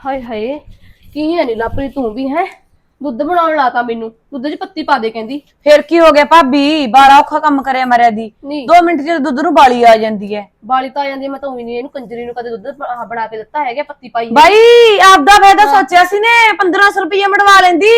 ਹਾਏ ਹਾਏ ਕੀ ਹੈ ਨੀ ਲਾਪਰੀ ਤੂੰ ਵੀ ਹੈ? ਦੁੱਧ ਬਣਾਉਣ ਲਾਤਾ ਮੈਨੂੰ ਦੁੱਧ 'ਚ ਪੱਤੀ ਪਾ ਦੇ ਕਹਿੰਦੀ। ਫਿਰ ਕੀ ਹੋ ਗਿਆ ਭਾਬੀ? ਬਾਲਾ ਔਖਾ ਕੰਮ ਕਰਿਆ ਮਰਿਆ ਦੀ। ਨਹੀਂ। 2 ਮਿੰਟ ਚ ਦੁੱਧ ਨੂੰ ਬਾਲੀ ਆ ਜਾਂਦੀ ਹੈ ਬਾਲੀ ਤਾਂ ਆ ਜਾਂਦੀ ਹੈ, ਮੈਂ ਤਾਂ ਉਹੀ ਨਹੀਂ ਇਹਨੂੰ ਕੰਜਰੀ ਨੂੰ ਕਦੇ ਦੁੱਧ ਬਣਾ ਕੇ ਦਿੱਤਾ ਹੈਗਾ ਪੱਤੀ ਪਾਈ ਹੈ। ਬਾਈ ਆਪਦਾ ਫਾਇਦਾ ਸੋਚਿਆ ਸੀ ਨੇ 1500 ਰੁਪਏ ਮੜਵਾ ਲੈਂਦੀ।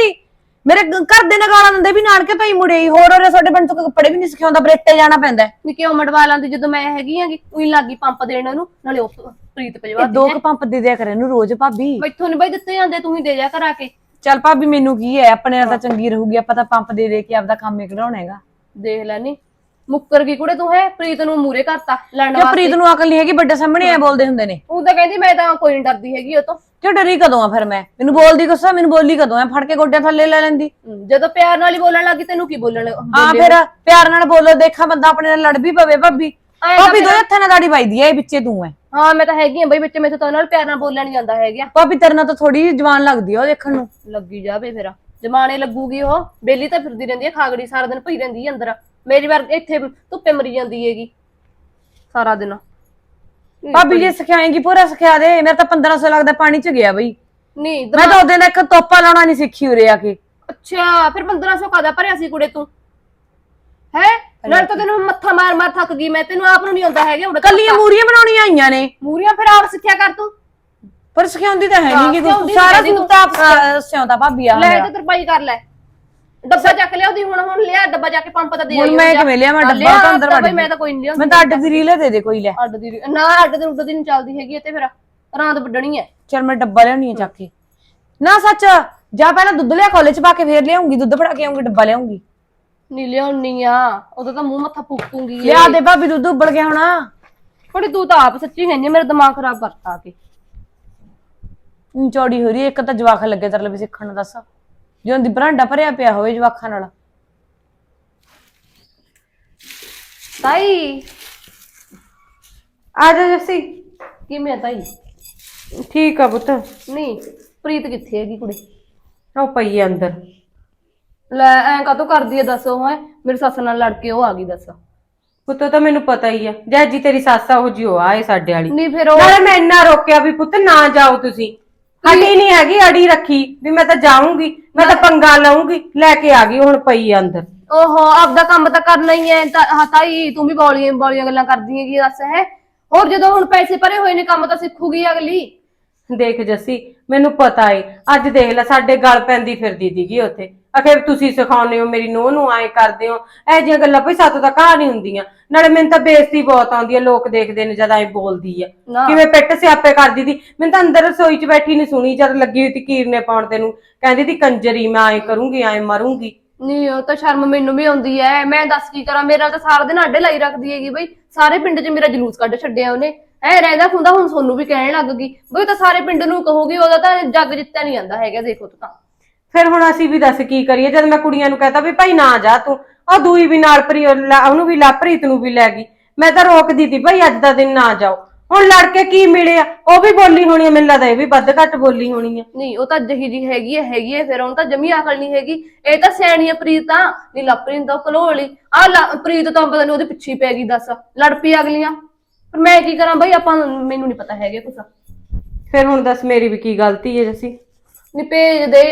ਮੇਰੇ ਗ- ਘਰ ਦੇ ਨਗਾਲਾਂ ਦਿੰਦੇ ਵੀ ਨਾਨਕੇ ਹੀ ਮੁੜੇ ਹੀ ਹੋਰ ਹੋਰ ਸਾਡੇ ਪਿੰਡ ਤੋਂ ਕੱਪੜੇ ਵੀ ਨਹੀਂ ਸਿਖਾਉਂਦਾ ਬਰੇਟੇ ਜਾਣਾ ਪੈਂਦਾ ਹੈ। ਨੀ ਕਿਉਂ ਮੜਵਾ ਲਾਂਦੀ ਜਦੋਂ ਮੈਂ ਹੈਗੀ ਆਂਗੀ ਉਹੀ ਲੱਗੀ ਪੰਪ ਦੇਣ ਉਹਨੂੰ ਨਾਲੇ ਉਹ ਪ੍ਰੀਤ ਭਜਵਾ ਇਹ ਦੋ ਕੁ ਪੰਪ ਦੇ ਦਿਆ ਕਰੇ ਇਹਨੂੰ ਰੋਜ਼ ਭਾਬੀ। ਮੈਥੋਂ ਨਹੀਂ ਬਈ ਦਿੱਤੇ ਜਾਂਦੇ ਤੂੰ ਹੀ ਦੇ ਜਾ ਕਰਾ ਕੇ। ਚੱਲ ਭਾਬੀ ਮੈਨੂੰ ਕੀ ਹੈ ਆਪਣੇ ਨਾਲ ਤਾਂ ਚੰਗੀ ਰਹੂਗੀ ਆਪਾਂ ਤਾਂ ਪੰਪ ਦੇ ਦੇ ਕੇ ਆਪਦਾ ਕੰਮ ਹੀ ਕਢਾਉਣਾ ਹੈਗਾ। ਦੇਖ ਲੈ ਨੀ ਮੁੱਕਰ ਗਈ ਕੁੜੇ ਤੂੰ ਹੈ ਪ੍ਰੀਤ ਨੂੰ ਮੂਰੇ ਕਰਤਾ ਲੜਨ ਵਾਸਤੇ ਪ੍ਰੀਤ ਨੂੰ ਅਕਲ ਨਹੀਂ ਹੈਗੀ ਵੱਡੇ ਸਾਹਮਣੇ ਐ ਬੋਲਦੇ ਹੁੰਦੇ ਨੇ। ਉਹ ਤਾਂ ਕਹਿੰਦੀ ਮੈਂ ਤਾਂ ਕੋਈ ਨਹੀਂ ਡਰਦੀ ਹੈਗੀ ਉਹ ਤੋਂ। ਕਿਉਂ ਡਰੀ ਕਦੋਂ ਆ ਫਿਰ ਮੈਂ? ਮੈਨੂੰ ਬੋਲਦੀ ਗੁੱਸਾ ਮੈਨੂੰ ਬੋਲੀ ਕਦੋਂ ਆ? ਫੜ ਕੇ ਗੋਡਿਆਂ ਥੱਲੇ ਲੈ ਲੈਂਦੀ। ਹਮ, ਜਦੋਂ ਪਿਆਰ ਨਾਲ ਹੀ ਬੋਲਣ ਲੱਗੀ ਤੈਨੂੰ ਕੀ ਬੋਲਣ ਹਾਂ ਫਿਰ ਪਿਆਰ ਨਾਲ ਬੋਲੋ ਦੇਖਾ ਬੰਦਾ ਆਪਣੇ ਨਾਲ ਲੜ ਵੀ ਪਵੇ ਭਾਬੀ। ਐਂ ਤਾਂ ਭਾਬੀ ਦੋ ਹੱਥਾਂ ਨਾਲ ਦਾੜੀ ਪਾਈਦੀ ਐ ਇਹ ਵਿੱਚੇ ਤੂੰ ਐ। ਹਾਂ ਮੈਂ ਤਾਂ ਹੈਗੀ ਆ ਬਈ ਵਿੱਚ ਮੈਥੋਂ ਤਾਂ ਨਾਲ ਪਿਆਰ ਨਾਲ ਬੋਲਣ ਨਹੀਂ ਜਾਂਦਾ ਹੈਗਾ। ਭਾਬੀ ਤੇਰੇ ਨਾਲ ਤਾਂ ਥੋੜੀ ਜਵਾਨ ਲੱਗਦੀ ਆ ਉਹ ਦੇਖਣ ਨੂੰ। ਲੱਗੀ ਜਾਵੇ ਫਿਰ। ਜਮਾਨੇ ਲੱਗੂਗੀ ਉਹ ਬੇਲੀ ਤਾਂ ਫਿਰਦੀ ਰਹਿੰਦੀ ਹੈ ਖਾਗੜੀ ਸਾਰਾ ਦਿਨ ਪਈ ਰਹਿੰਦੀ ਹੈ ਅੰਦਰ। ਮੇਰੀ ਵਾਰ ਇੱਥੇ ਧੁੱਪੇ ਮਰੀ ਜਾਂਦੀ ਹੈਗੀ ਸਾਰਾ ਦਿਨ। ਭਾਬੀ ਜੇ ਸਿਖਾਏਂਗੀ ਪੂਰਾ ਸਿਖਾ ਦੇ। ਮੇਰਾ ਤਾਂ 1500 ਲੱਗਦਾ ਪਾਣੀ ਚ ਗਿਆ ਬਈ। ਨਹੀਂ ਮੈਂ ਤਾਂ ਉਹਦੇ ਨਾਲ ਇੱਕ ਤੋਪਾ ਲਾਉਣਾ ਨਹੀਂ ਸਿੱਖੀ ਉਰੇ ਆ ਕੇ। ਅੱਛਾ ਫਿਰ 1500 ਕਾਦਾ ਭਰਿਆ ਸੀ ਕੁੜੇ ਤੂੰ? ਹੈ? ਨਾਲ ਤਾਂ ਤੈਨੂੰ ਮੱਥਾ ਮਾਰ ਮਾਰ ਥੱਕ ਗਈ ਮੈਂ ਤੈਨੂੰ ਆਪ ਨੂੰ ਨਹੀਂ ਆਉਂਦਾ ਹੈਗਾ ਉੜ ਕੱਲੀਆਂ ਮੂਰੀਆਂ ਬਣਾਉਣੀਆਂ ਆਈਆਂ ਨੇ। ਮੂਰੀਆਂ ਫਿਰ ਆਪ ਸਿੱਖਿਆ ਕਰ ਤੂੰ। ਪਰ ਸਿਖਾਉਂਦੀ ਤਾਂ ਹੈ ਨਹੀਂ ਕਿ ਸਾਰਾ ਤਾਂ। ਹੈ ਨੀ ਸੂਟ ਤਾਂ। ਆਪ ਸਿਆਉਂਦਾ ਭਾਬੀ ਆ ਲੈ। ਤੇ ਤਰਪਾਈ ਕਰ ਲੈ। ਡੱਬਾ ਚੱਕ ਲਿਆ ਉਹਦੀ ਹੁਣ ਹੁਣ ਲਿਆ ਡੱਬਾ ਜਾ ਕੇ ਪੰਪ ਤਾਂ ਦੇ ਹੁਣ ਮੈਂ। ਕਿਵੇਂ ਲਿਆਵਾਂ ਹਾਂ, ਡੱਬਾ? ਲਿਆ ਤਾਂ ਅੰਦਰ ਵੜ ਮੈਂ ਤਾਂ ਕੋਈ ਨਹੀਂ ਲਿਆਉਂਦੀ। ਮੈਂ ਤਾਂ ਅੱਡ ਦੀ ਰੀਲੇ ਦੇ ਦੇ ਕੋਈ ਲੈ। ਅੱਡ ਦੀ ਨਾ ਅੱਡ ਦੇ ਉੱਡ ਦੀ ਨਹੀਂ ਚੱਲਦੀ ਹੈਗੀ ਤੇ ਫਿਰ। ਰਾਂਦ ਵੱਢਣੀ ਹੈ ਚਲ ਮੈਂ ਡੱਬਾ ਲਿਆਉਣੀ ਆ ਚੱਕ ਕੇ। ਨਾ ਸੱਚ ਜਾ ਪਹਿਲਾਂ ਦੁੱਧ ਲਿਆ ਕਾਲਜ ਪਾ ਕੇ ਫੇਰ ਲਿਆਉਂਗੀ। ਦੁੱਧ ਫੜਾ ਕੇ ਆਉਂਗੀ ਡੱਬਾ ਲਿਆਉਂਗੀ। ਨਹੀਂ ਲਿਆਉਣੀ ਆ। ਉਦੋਂ ਤਾਂ ਮੂੰਹ ਮੱਥਾ ਫੂਕੂਗੀ ਲਿਆ ਦੇ ਭਾਬੀ ਦੁੱਧ ਉੱਬਲ ਗਿਆ ਹੋਣਾ। ਥੋੜੀ ਤੂੰ ਤਾਂ ਆਪ ਸੱਚੀ ਕਹਿੰਦੀ ਮੇਰਾ ਦਿਮਾਗ ਖਰਾਬ ਕਰਤਾ ਕੇ। ਊਂ ਚੌੜੀ ਹੋ ਰਹੀ ਹੈ, ਇੱਕ ਤਾਂ ਜਵਾਖ ਲੱਗੇ ਤੇਰੇ ਲਈ ਸਿੱਖਣ ਨੂੰ ਦੱਸ। ਜਦੋਂ ਦੀ ਬਰਾਂਡਾ ਭਰਿਆ ਪਿਆ ਹੋਵੇ ਜਵਾਖਾਂ ਨਾਲ। ਤਾਈ। ਆ ਜਾ ਜੱਸੀ। ਕਿਵੇਂ ਆ ਤਾਈ? ਠੀਕ ਆ ਪੁੱਤ। ਨਹੀਂ ਪ੍ਰੀਤ ਕਿੱਥੇ ਹੈਗੀ ਕੁੜੀ? ਉਹ ਪਈ ਆ ਅੰਦਰ। ਲੈ ਐਂ ਕਾਤੋਂ ਕਰਦੀ ਐ ਦੱਸੋ ਹੈ ਮੇਰੀ ਸੱਸ ਨਾਲ ਲੜ ਕੇ ਉਹ ਆ ਗਈ ਦੱਸ। ਪੁੱਤ ਉਹ ਤਾਂ ਮੈਨੂੰ ਪਤਾ ਹੀ ਆ। ਜੈ ਜੀ ਤੇਰੀ ਸੱਸ ਆ ਉਹ ਜੀ ਉਹ ਆਏ ਸਾਡੇ ਵਾਲੀ। ਨਹੀਂ ਫਿਰ ਉਹ ਨਾਲੇ ਮੈਂ ਇੰਨਾ ਰੋਕਿਆ ਵੀ ਪੁੱਤ ਨਾ ਜਾਓ ਤੁਸੀਂ। ਹਟੀ ਨਹੀਂ ਹੈਗੀ ਅੜੀ ਰੱਖੀ। ਵੀ ਮੈਂ ਤਾਂ ਜਾਊਂਗੀ ਮੈਂ ਤਾਂ ਪੰਗਾ ਲਾਉਂਗੀ ਲੈ ਕੇ ਆ ਗਈ ਹੁਣ ਪਈ ਆ ਅੰਦਰ। ਓਹੋ ਆਪਦਾ ਕੰਮ ਤਾਂ ਕਰਨਾ ਹੀ ਐ ਤਾਈ ਤੂੰ ਵੀ ਬੌਲੀਆਂ ਬੌਲੀਆਂ ਗੱਲਾਂ ਕਰਦੀ ਹੈਗੀ ਦੱਸ ਹੈ? ਹੋਰ ਜਦੋਂ ਹੁਣ ਪੈਸੇ ਭਰੇ ਹੋਏ ਨੇ ਕੰਮ ਤਾਂ ਸਿੱਖੂਗੀ ਅਗਲੀ। ਦੇਖ ਜੱਸੀ ਮੈਨੂੰ ਪਤਾ ਏ। ਅੱਜ ਦੇਖ ਲੈ ਸਾਡੇ ਗਲ ਪੈਂਦੀ ਫਿਰਦੀ ਦੀਗੀ ਉੱਥੇ। ਅਖੇ ਤੁਸੀਂ ਸਿਖਾਉਂਦੇ ਹੋ ਮੇਰੀ ਨੂੰਹ ਨੂੰ ਆਏ ਕਰਦੇ ਹੋ। ਇਹ ਜਿਹੀਆਂ ਗੱਲਾਂ ਭਈ ਸਾਤੋਂ ਤਾਂ ਕਹਾ ਨਹੀਂ ਹੁੰਦੀਆਂ। ਨਾਲੇ ਮੈਨੂੰ ਤਾਂ ਬੇਇੱਜ਼ਤੀ ਬਹੁਤ ਆਉਂਦੀ ਆ ਲੋਕ ਦੇਖਦੇ ਨੇ ਜਦ ਐ ਬੋਲਦੀ ਆ। ਨਾ। ਕਿਵੇਂ ਪਿੱਟ ਸਿਆਪੇ ਕਰਦੀ ਦੀ ਮੈਨੂੰ ਤਾਂ ਅੰਦਰ ਰਸੋਈ 'ਚ ਬੈਠੀ ਨਹੀਂ ਸੁਣੀ ਜਦ ਲੱਗੀ ਹੋਈ ਤੀ ਕੀਰਨੇ ਪਾਉਣ ਤੈਨੂੰ। ਕਹਿੰਦੀ ਤੀ ਕੰਜਰੀ ਮੈਂ ਐ ਕਰੂੰਗੀ ਐ ਮਰੂੰਗੀ। ਨਹੀਂ ਉਹ ਤਾਂ ਸ਼ਰਮ ਮੈਨੂੰ ਵੀ ਆਉਂਦੀ ਐ। ਮੈਂ ਦੱਸ ਕੀ ਕਰਾਂ ਮੇਰਾ ਤਾਂ ਸਾਰਾ ਦਿਨ ਆਡੇ ਲਾਈ ਰੱਖਦੀ ਹੈਗੀ ਬਈ। ਸਾਰੇ ਪਿੰਡ 'ਚ ਮੇਰਾ ਜਲੂਸ ਕੱਢ ਛੱਡਿਆ ਉਹਨੇ। ਐ ਰਹਿੰਦਾ ਹੁੰਦਾ ਹੁਣ ਸੋਨੂੰ ਵੀ ਕਹਿਣ ਲੱਗ ਗਈ। ਬਈ ਉਹ ਤਾਂ ਸਾਰੇ ਪਿੰਡ ਨੂੰ ਕਹੂਗੀ ਉਹਦਾ ਤਾਂ ਜੱਗ ਜਿੱਤਿਆ ਨਹੀਂ ਜਾਂਦਾ ਹੈਗਾ ਦੇਖੋ ਤੂੰ ਤਾਂ। ਫਿਰ ਹੁਣ ਅਸੀਂ ਵੀ ਦੱਸ ਕੀ ਕਰੀਏ? ਜਦ ਮੈਂ ਕੁੜੀਆਂ ਨੂੰ ਕਹਤਾ ਵੀ ਭਾਈ ਨਾ ਜਾ ਤੂੰ। ਉਹ ਦੂਈ ਵੀ ਨਾਲ ਪ੍ਰੀ ਉਹਨੂੰ ਵੀ ਲਾਪ੍ਰੀਤ ਨੂੰ ਵੀ ਲੈ ਗਈ। ਮੈਂ ਤਾਂ ਰੋਕਦੀ ਤੀ ਭਾਈ ਅੱਜ ਦਾ ਦਿਨ ਨਾ ਜਾਓ। ਹੁਣ ਲੜ ਕੇ ਕੀ ਮਿਲਿਆ? ਉਹ ਵੀ ਬੋਲੀ ਹੋਣੀ ਆ ਮੈਨੂੰ ਲੱਗਦਾ ਇਹ ਵੀ ਵੱਧ ਘੱਟ ਬੋਲੀ ਹੋਣੀ ਆ। ਨਹੀਂ ਉਹ ਤਾਂ ਜਹੀ ਜੀ ਹੈਗੀ ਹੈ ਹੈਗੀ ਹੈ ਫਿਰ ਉਹਨੂੰ ਤਾਂ ਜਮੀ ਅਕਲ ਨਹੀਂ ਹੈਗੀ। ਇਹ ਤਾਂ ਸਿਆਣੀ ਆ ਪ੍ਰੀਤ ਤਾਂ। ਨਹੀਂ ਲਪਰੀਤ ਤਾਂ ਕਲੋਲੀ ਆ ਪ੍ਰੀਤ ਤਾਂ ਪਤਾ ਨਹੀਂ ਉਹਦੇ ਪਿੱਛੇ ਪੈ ਗਈ ਦੱਸ। ਲੜ ਪਈ ਅਗਲੀਆਂ। ਪਰ ਮੈਂ ਕੀ ਕਰਾਂ ਬਈ ਆਪਾਂ ਮੈਨੂੰ ਨਹੀਂ ਪਤਾ ਹੈਗਾ ਕੁਛ। ਫਿਰ ਹੁਣ ਦੱਸ ਮੇਰੀ ਵੀ ਕੀ ਗਲਤੀ ਹੈ ਜੱਸੀ? ਨਹੀਂ ਭੇਜ ਦੇ।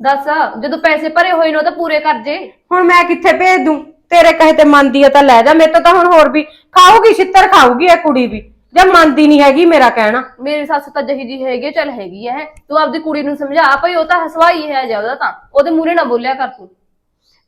ਦੱਸ ਜਦੋਂ ਪੈਸੇ ਭਰੇ ਹੋਏ ਨੇ ਉਹ ਤਾਂ ਪੂਰੇ ਕਰ ਜੇ। ਹੁਣ ਮੈਂ ਕਿੱਥੇ ਭੇਜ ਦੂੰ? ਤੇਰੇ ਕਹੇ ਤੇ ਮੰਨਦੀ ਆ ਤਾਂ ਲੈ ਜਾ ਮੇਰੇ ਤੋਂ ਤਾਂ ਹੁਣ ਹੋਰ ਵੀ ਖਾਊਗੀ ਛਿੱਤਰ ਖਾਊਗੀ ਇਹ ਕੁੜੀ ਵੀ। ਜੇ ਮੰਨਦੀ ਨਹੀਂ ਹੈਗੀ ਮੇਰਾ ਕਹਿਣਾ। ਮੇਰੀ ਸੱਸ ਤਾਂ ਜਹੀ ਜੀ ਹੈਗੀ ਹੈ, ਚੱਲ ਹੈਗੀ ਹੈ। ਤੂੰ ਆਪਦੀ ਕੁੜੀ ਨੂੰ ਸਮਝਾ ਭਈ ਉਹ ਤਾਂ ਹਸਵਾਈ ਹੈ ਜਾ ਉਹਦਾ ਤਾਂ। ਉਹਦੇ ਮੂਹਰੇ ਨਾ ਬੋਲਿਆ ਕਰ ਤੂੰ।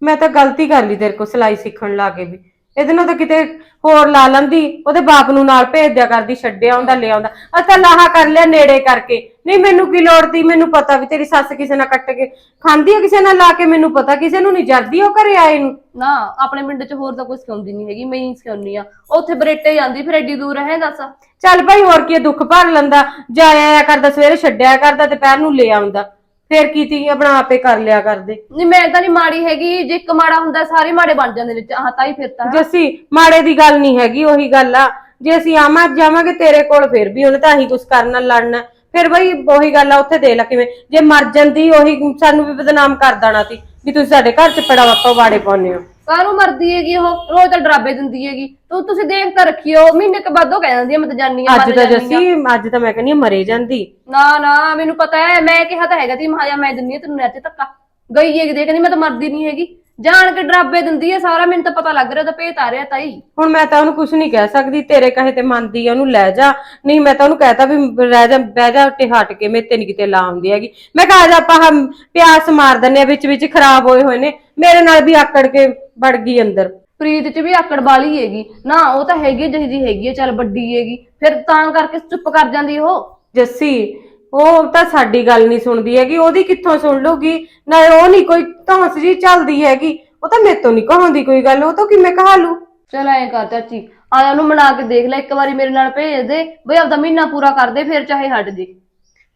ਮੈਂ ਤਾਂ ਗਲਤੀ ਕਰ ਲਈ ਤੇਰੇ ਕੋਲ ਸਿਲਾਈ ਸਿੱਖਣ ਲੱਗੇ ਵੀ। ਇਹਦੇ ਨਾਲ ਤਾਂ ਕਿਤੇ ਹੋਰ ਲਾ ਲੈਂਦੀ ਉਹਦੇ ਬਾਪ ਨੂੰ ਨਾਲ ਭੇਜ ਦਿਆ ਕਰਦੀ ਛੱਡਿਆ ਆਉਂਦਾ ਲੈ ਆਉਂਦਾ ਅਸਾਂ ਲਾਹਾ ਕਰ ਲਿਆ ਨੇੜੇ ਕਰਕੇ। ਨਹੀਂ ਮੈਨੂੰ ਕੀ ਲੋੜ ਤੀ ਮੈਨੂੰ ਪਤਾ ਵੀ ਤੇਰੀ ਸੱਸ ਕਿਸੇ ਨਾਲ ਕੱਟ ਕੇ ਖਾਂਦੀ ਆ ਕਿਸੇ ਨਾਲ ਲਾ ਕੇ ਮੈਨੂੰ ਪਤਾ ਕਿਸੇ ਨੂੰ ਨਹੀਂ ਜਰਦੀ ਉਹ ਘਰੇ ਆਏ ਨੂੰ। ਨਾ ਆਪਣੇ ਪਿੰਡ 'ਚ ਹੋਰ ਤਾਂ ਕੋਈ ਸਿਖਾਉਂਦੀ ਨਹੀਂ ਹੈਗੀ ਮੈਂ ਹੀ ਸਿਖਾਉਣੀ ਆ ਉੱਥੇ ਬਰੇਟੇ ਜਾਂਦੀ ਫਿਰ ਐਡੀ ਦੂਰ ਹੈ ਦੱਸ? ਚੱਲ ਭਾਈ ਹੋਰ ਕੀ ਆ, ਦੁੱਖ ਭਰ ਲੈਂਦਾ। ਜਾਇਆ ਆਇਆ ਕਰਦਾ ਸਵੇਰੇ ਛੱਡਿਆ ਕਰਦਾ ਤੇ ਪੈਰ ਨੂੰ ਲੈ ਆਉਂਦਾ। ਫੇਰ ਕੀ ਤੀ ਆਪਣਾ ਆਪੇ ਕਰ ਲਿਆ ਕਰਦੇ? ਨਹੀਂ ਮੈਂ ਤਾਂ ਨਹੀਂ ਮਾੜੀ ਹੈਗੀ ਜੇ ਇੱਕ ਮਾੜਾ ਹੁੰਦਾ ਸਾਰੇ ਮਾੜੇ ਬਣ ਜਾਂਦੇ ਨੇ ਆਹ ਤਾਂ ਹੀ ਫਿਰ ਤਾਂ। ਜੱਸੀ ਮਾੜੇ ਦੀ ਗੱਲ ਨਹੀਂ ਹੈਗੀ ਉਹੀ ਗੱਲ ਆ। ਜੇ ਅਸੀਂ ਆਵਾਂ ਜਾਵਾਂਗੇ ਤੇਰੇ ਕੋਲ ਫਿਰ ਵੀ ਉਹਨੇ ਤਾਂ ਅਸੀਂ ਕੁਝ ਕਰਨਾ ਲੜਨਾ। ਫਿਰ ਬਈ ਉਹੀ ਗੱਲ ਆ ਉੱਥੇ ਦੇ ਲੈ ਕਿਵੇਂ। ਜੇ ਮਰ ਜਾਂਦੀ ਉਹੀ ਸਾਨੂੰ ਵੀ ਬਦਨਾਮ ਕਰ ਦੇਣਾ ਸੀ। ਵੀ ਤੁਸੀਂ ਸਾਡੇ ਘਰ 'ਚ ਪੜਾ ਪਵਾੜੇ ਪਾਉਂਦੇ ਹੋ। ਕਾਹਨੂੰ ਮਰਦੀ ਹੈਗੀ ਉਹ? ਰੋਜ਼ ਤਾਂ ਡਰਾਬੇ ਦਿੰਦੀ ਹੈਗੀ। ਤੂੰ ਤੁਸੀਂ ਦੇਖ ਤਾਂ ਰੱਖਿਓ ਮਹੀਨੇ ਕੇ ਬਾਅਦ ਉਹ ਕਹਿ ਦਿੰਦੀ ਹੈ ਮੈਂ ਤਾਂ ਜਾਨੀ ਆ ਅੱਜ ਤਾਂ ਜੱਸੀ ਅੱਜ ਤਾਂ ਮੈਂ ਕਹਿੰਦੀ ਹਾਂ ਮਰੇ ਜਾਂਦੀ। ਨਾ ਨਾ ਮੈਨੂੰ ਪਤਾ ਹੈ ਮੈਂ ਕਿਹਾ ਤਾਂ ਹੈਗਾ ਤੀ ਮਹਾਜਾ ਮੈਂ ਦਿੰਨੀ ਆ ਤੈਨੂੰ ਨੱਚ ਧੱਕਾ। ਗਈ ਹੈਗੀ ਦੇ ਕਹਿੰਦੀ ਮੈਂ ਤਾਂ ਮਰਦੀ ਨਹੀਂ ਹੈਗੀ। ਜਾਣ ਕੇ ਡਰਾਬੇ ਦਿੰਦੀ ਹੈ ਸਾਰਾ ਮੈਨੂੰ ਤਾਂ ਪਤਾ ਲੱਗ ਰਿਹਾ ਤਾਂ ਭੇਤ ਆ ਰਿਹਾ ਤਾਈ। ਹੁਣ ਮੈਂ ਤਾਂ ਉਹਨੂੰ ਕੁਝ ਨਹੀਂ ਕਹਿ ਸਕਦੀ ਤੇਰੇ ਕਹੇ ਤੇ ਮੰਨਦੀ ਆ ਉਹਨੂੰ ਲੈ ਜਾ। ਨਹੀਂ ਮੈਂ ਤਾਂ ਉਹਨੂੰ ਕਹਿਤਾ ਵੀ ਰਹਿ ਜਾ ਬਹਿ ਜਾ ਉੱਤੇ ਹਟ ਕੇ ਮੇਰੇ ਤੇ ਨਹੀਂ ਕਿਤੇ ਲਾਉਂਦੀ ਹੈਗੀ। ਮੈਂ ਕਿਹਾ ਅੱਜ ਆਪਾਂ ਹਮ ਪਿਆਸ ਮਾਰ ਦਿੰਨੇ ਆ ਵਿੱਚ ਵਿੱਚ ਖਰਾਬ ਹੋਏ ਹੋਏ ਨੇ। ਮੇਰੇ ਨਾਲ ਵੀ ਆਕੜ ਕੇ ਵੜ ਗਈ ਅੰਦਰ। ਪ੍ਰੀਤ ਚ ਵੀ ਆਕੜ ਵਾਲੀ ਹੈਗੀ। ਨਾ ਉਹ ਤਾਂ ਹੈਗੀ ਜਿਹੀ ਜੀ ਹੈਗੀ ਹੈ ਚੱਲ ਵੱਡੀ ਹੈਗੀ। ਫਿਰ ਤਾਂ ਕਰਕੇ ਚੁੱਪ ਕਰ ਜਾਂਦੀ ਉਹ। ਜੱਸੀ ਉਹ ਤਾਂ ਸਾਡੀ ਗੱਲ ਨਹੀਂ ਸੁਣਦੀ ਹੈਗੀ ਉਹਦੀ ਕਿੱਥੋਂ ਸੁਣ ਲੂਗੀ ਨਾ ਉਹ ਨਹੀਂ ਕੋਈ ਧੌਂਸ ਜੀ ਚੱਲਦੀ ਹੈਗੀ। ਉਹ ਤਾਂ ਮੇਰੇ ਤੋਂ ਨਹੀਂ ਕਹਾਉਂਦੀ ਕੋਈ ਗੱਲ ਉਹ ਤਾਂ ਕਿਵੇਂ ਕਹਾ ਲੂ ਚਲ ਐਂ ਕਰ ਚਾਚੀ ਆ ਉਹਨੂੰ ਮਨਾ ਕੇ ਦੇਖ ਲੈ ਇੱਕ ਵਾਰੀ ਮੇਰੇ ਨਾਲ ਭੇਜ ਦੇ ਬਈ ਆਪਦਾ ਮਹੀਨਾ ਪੂਰਾ ਕਰ ਦੇ ਫਿਰ ਚਾਹੇ ਹਟ ਜੇ।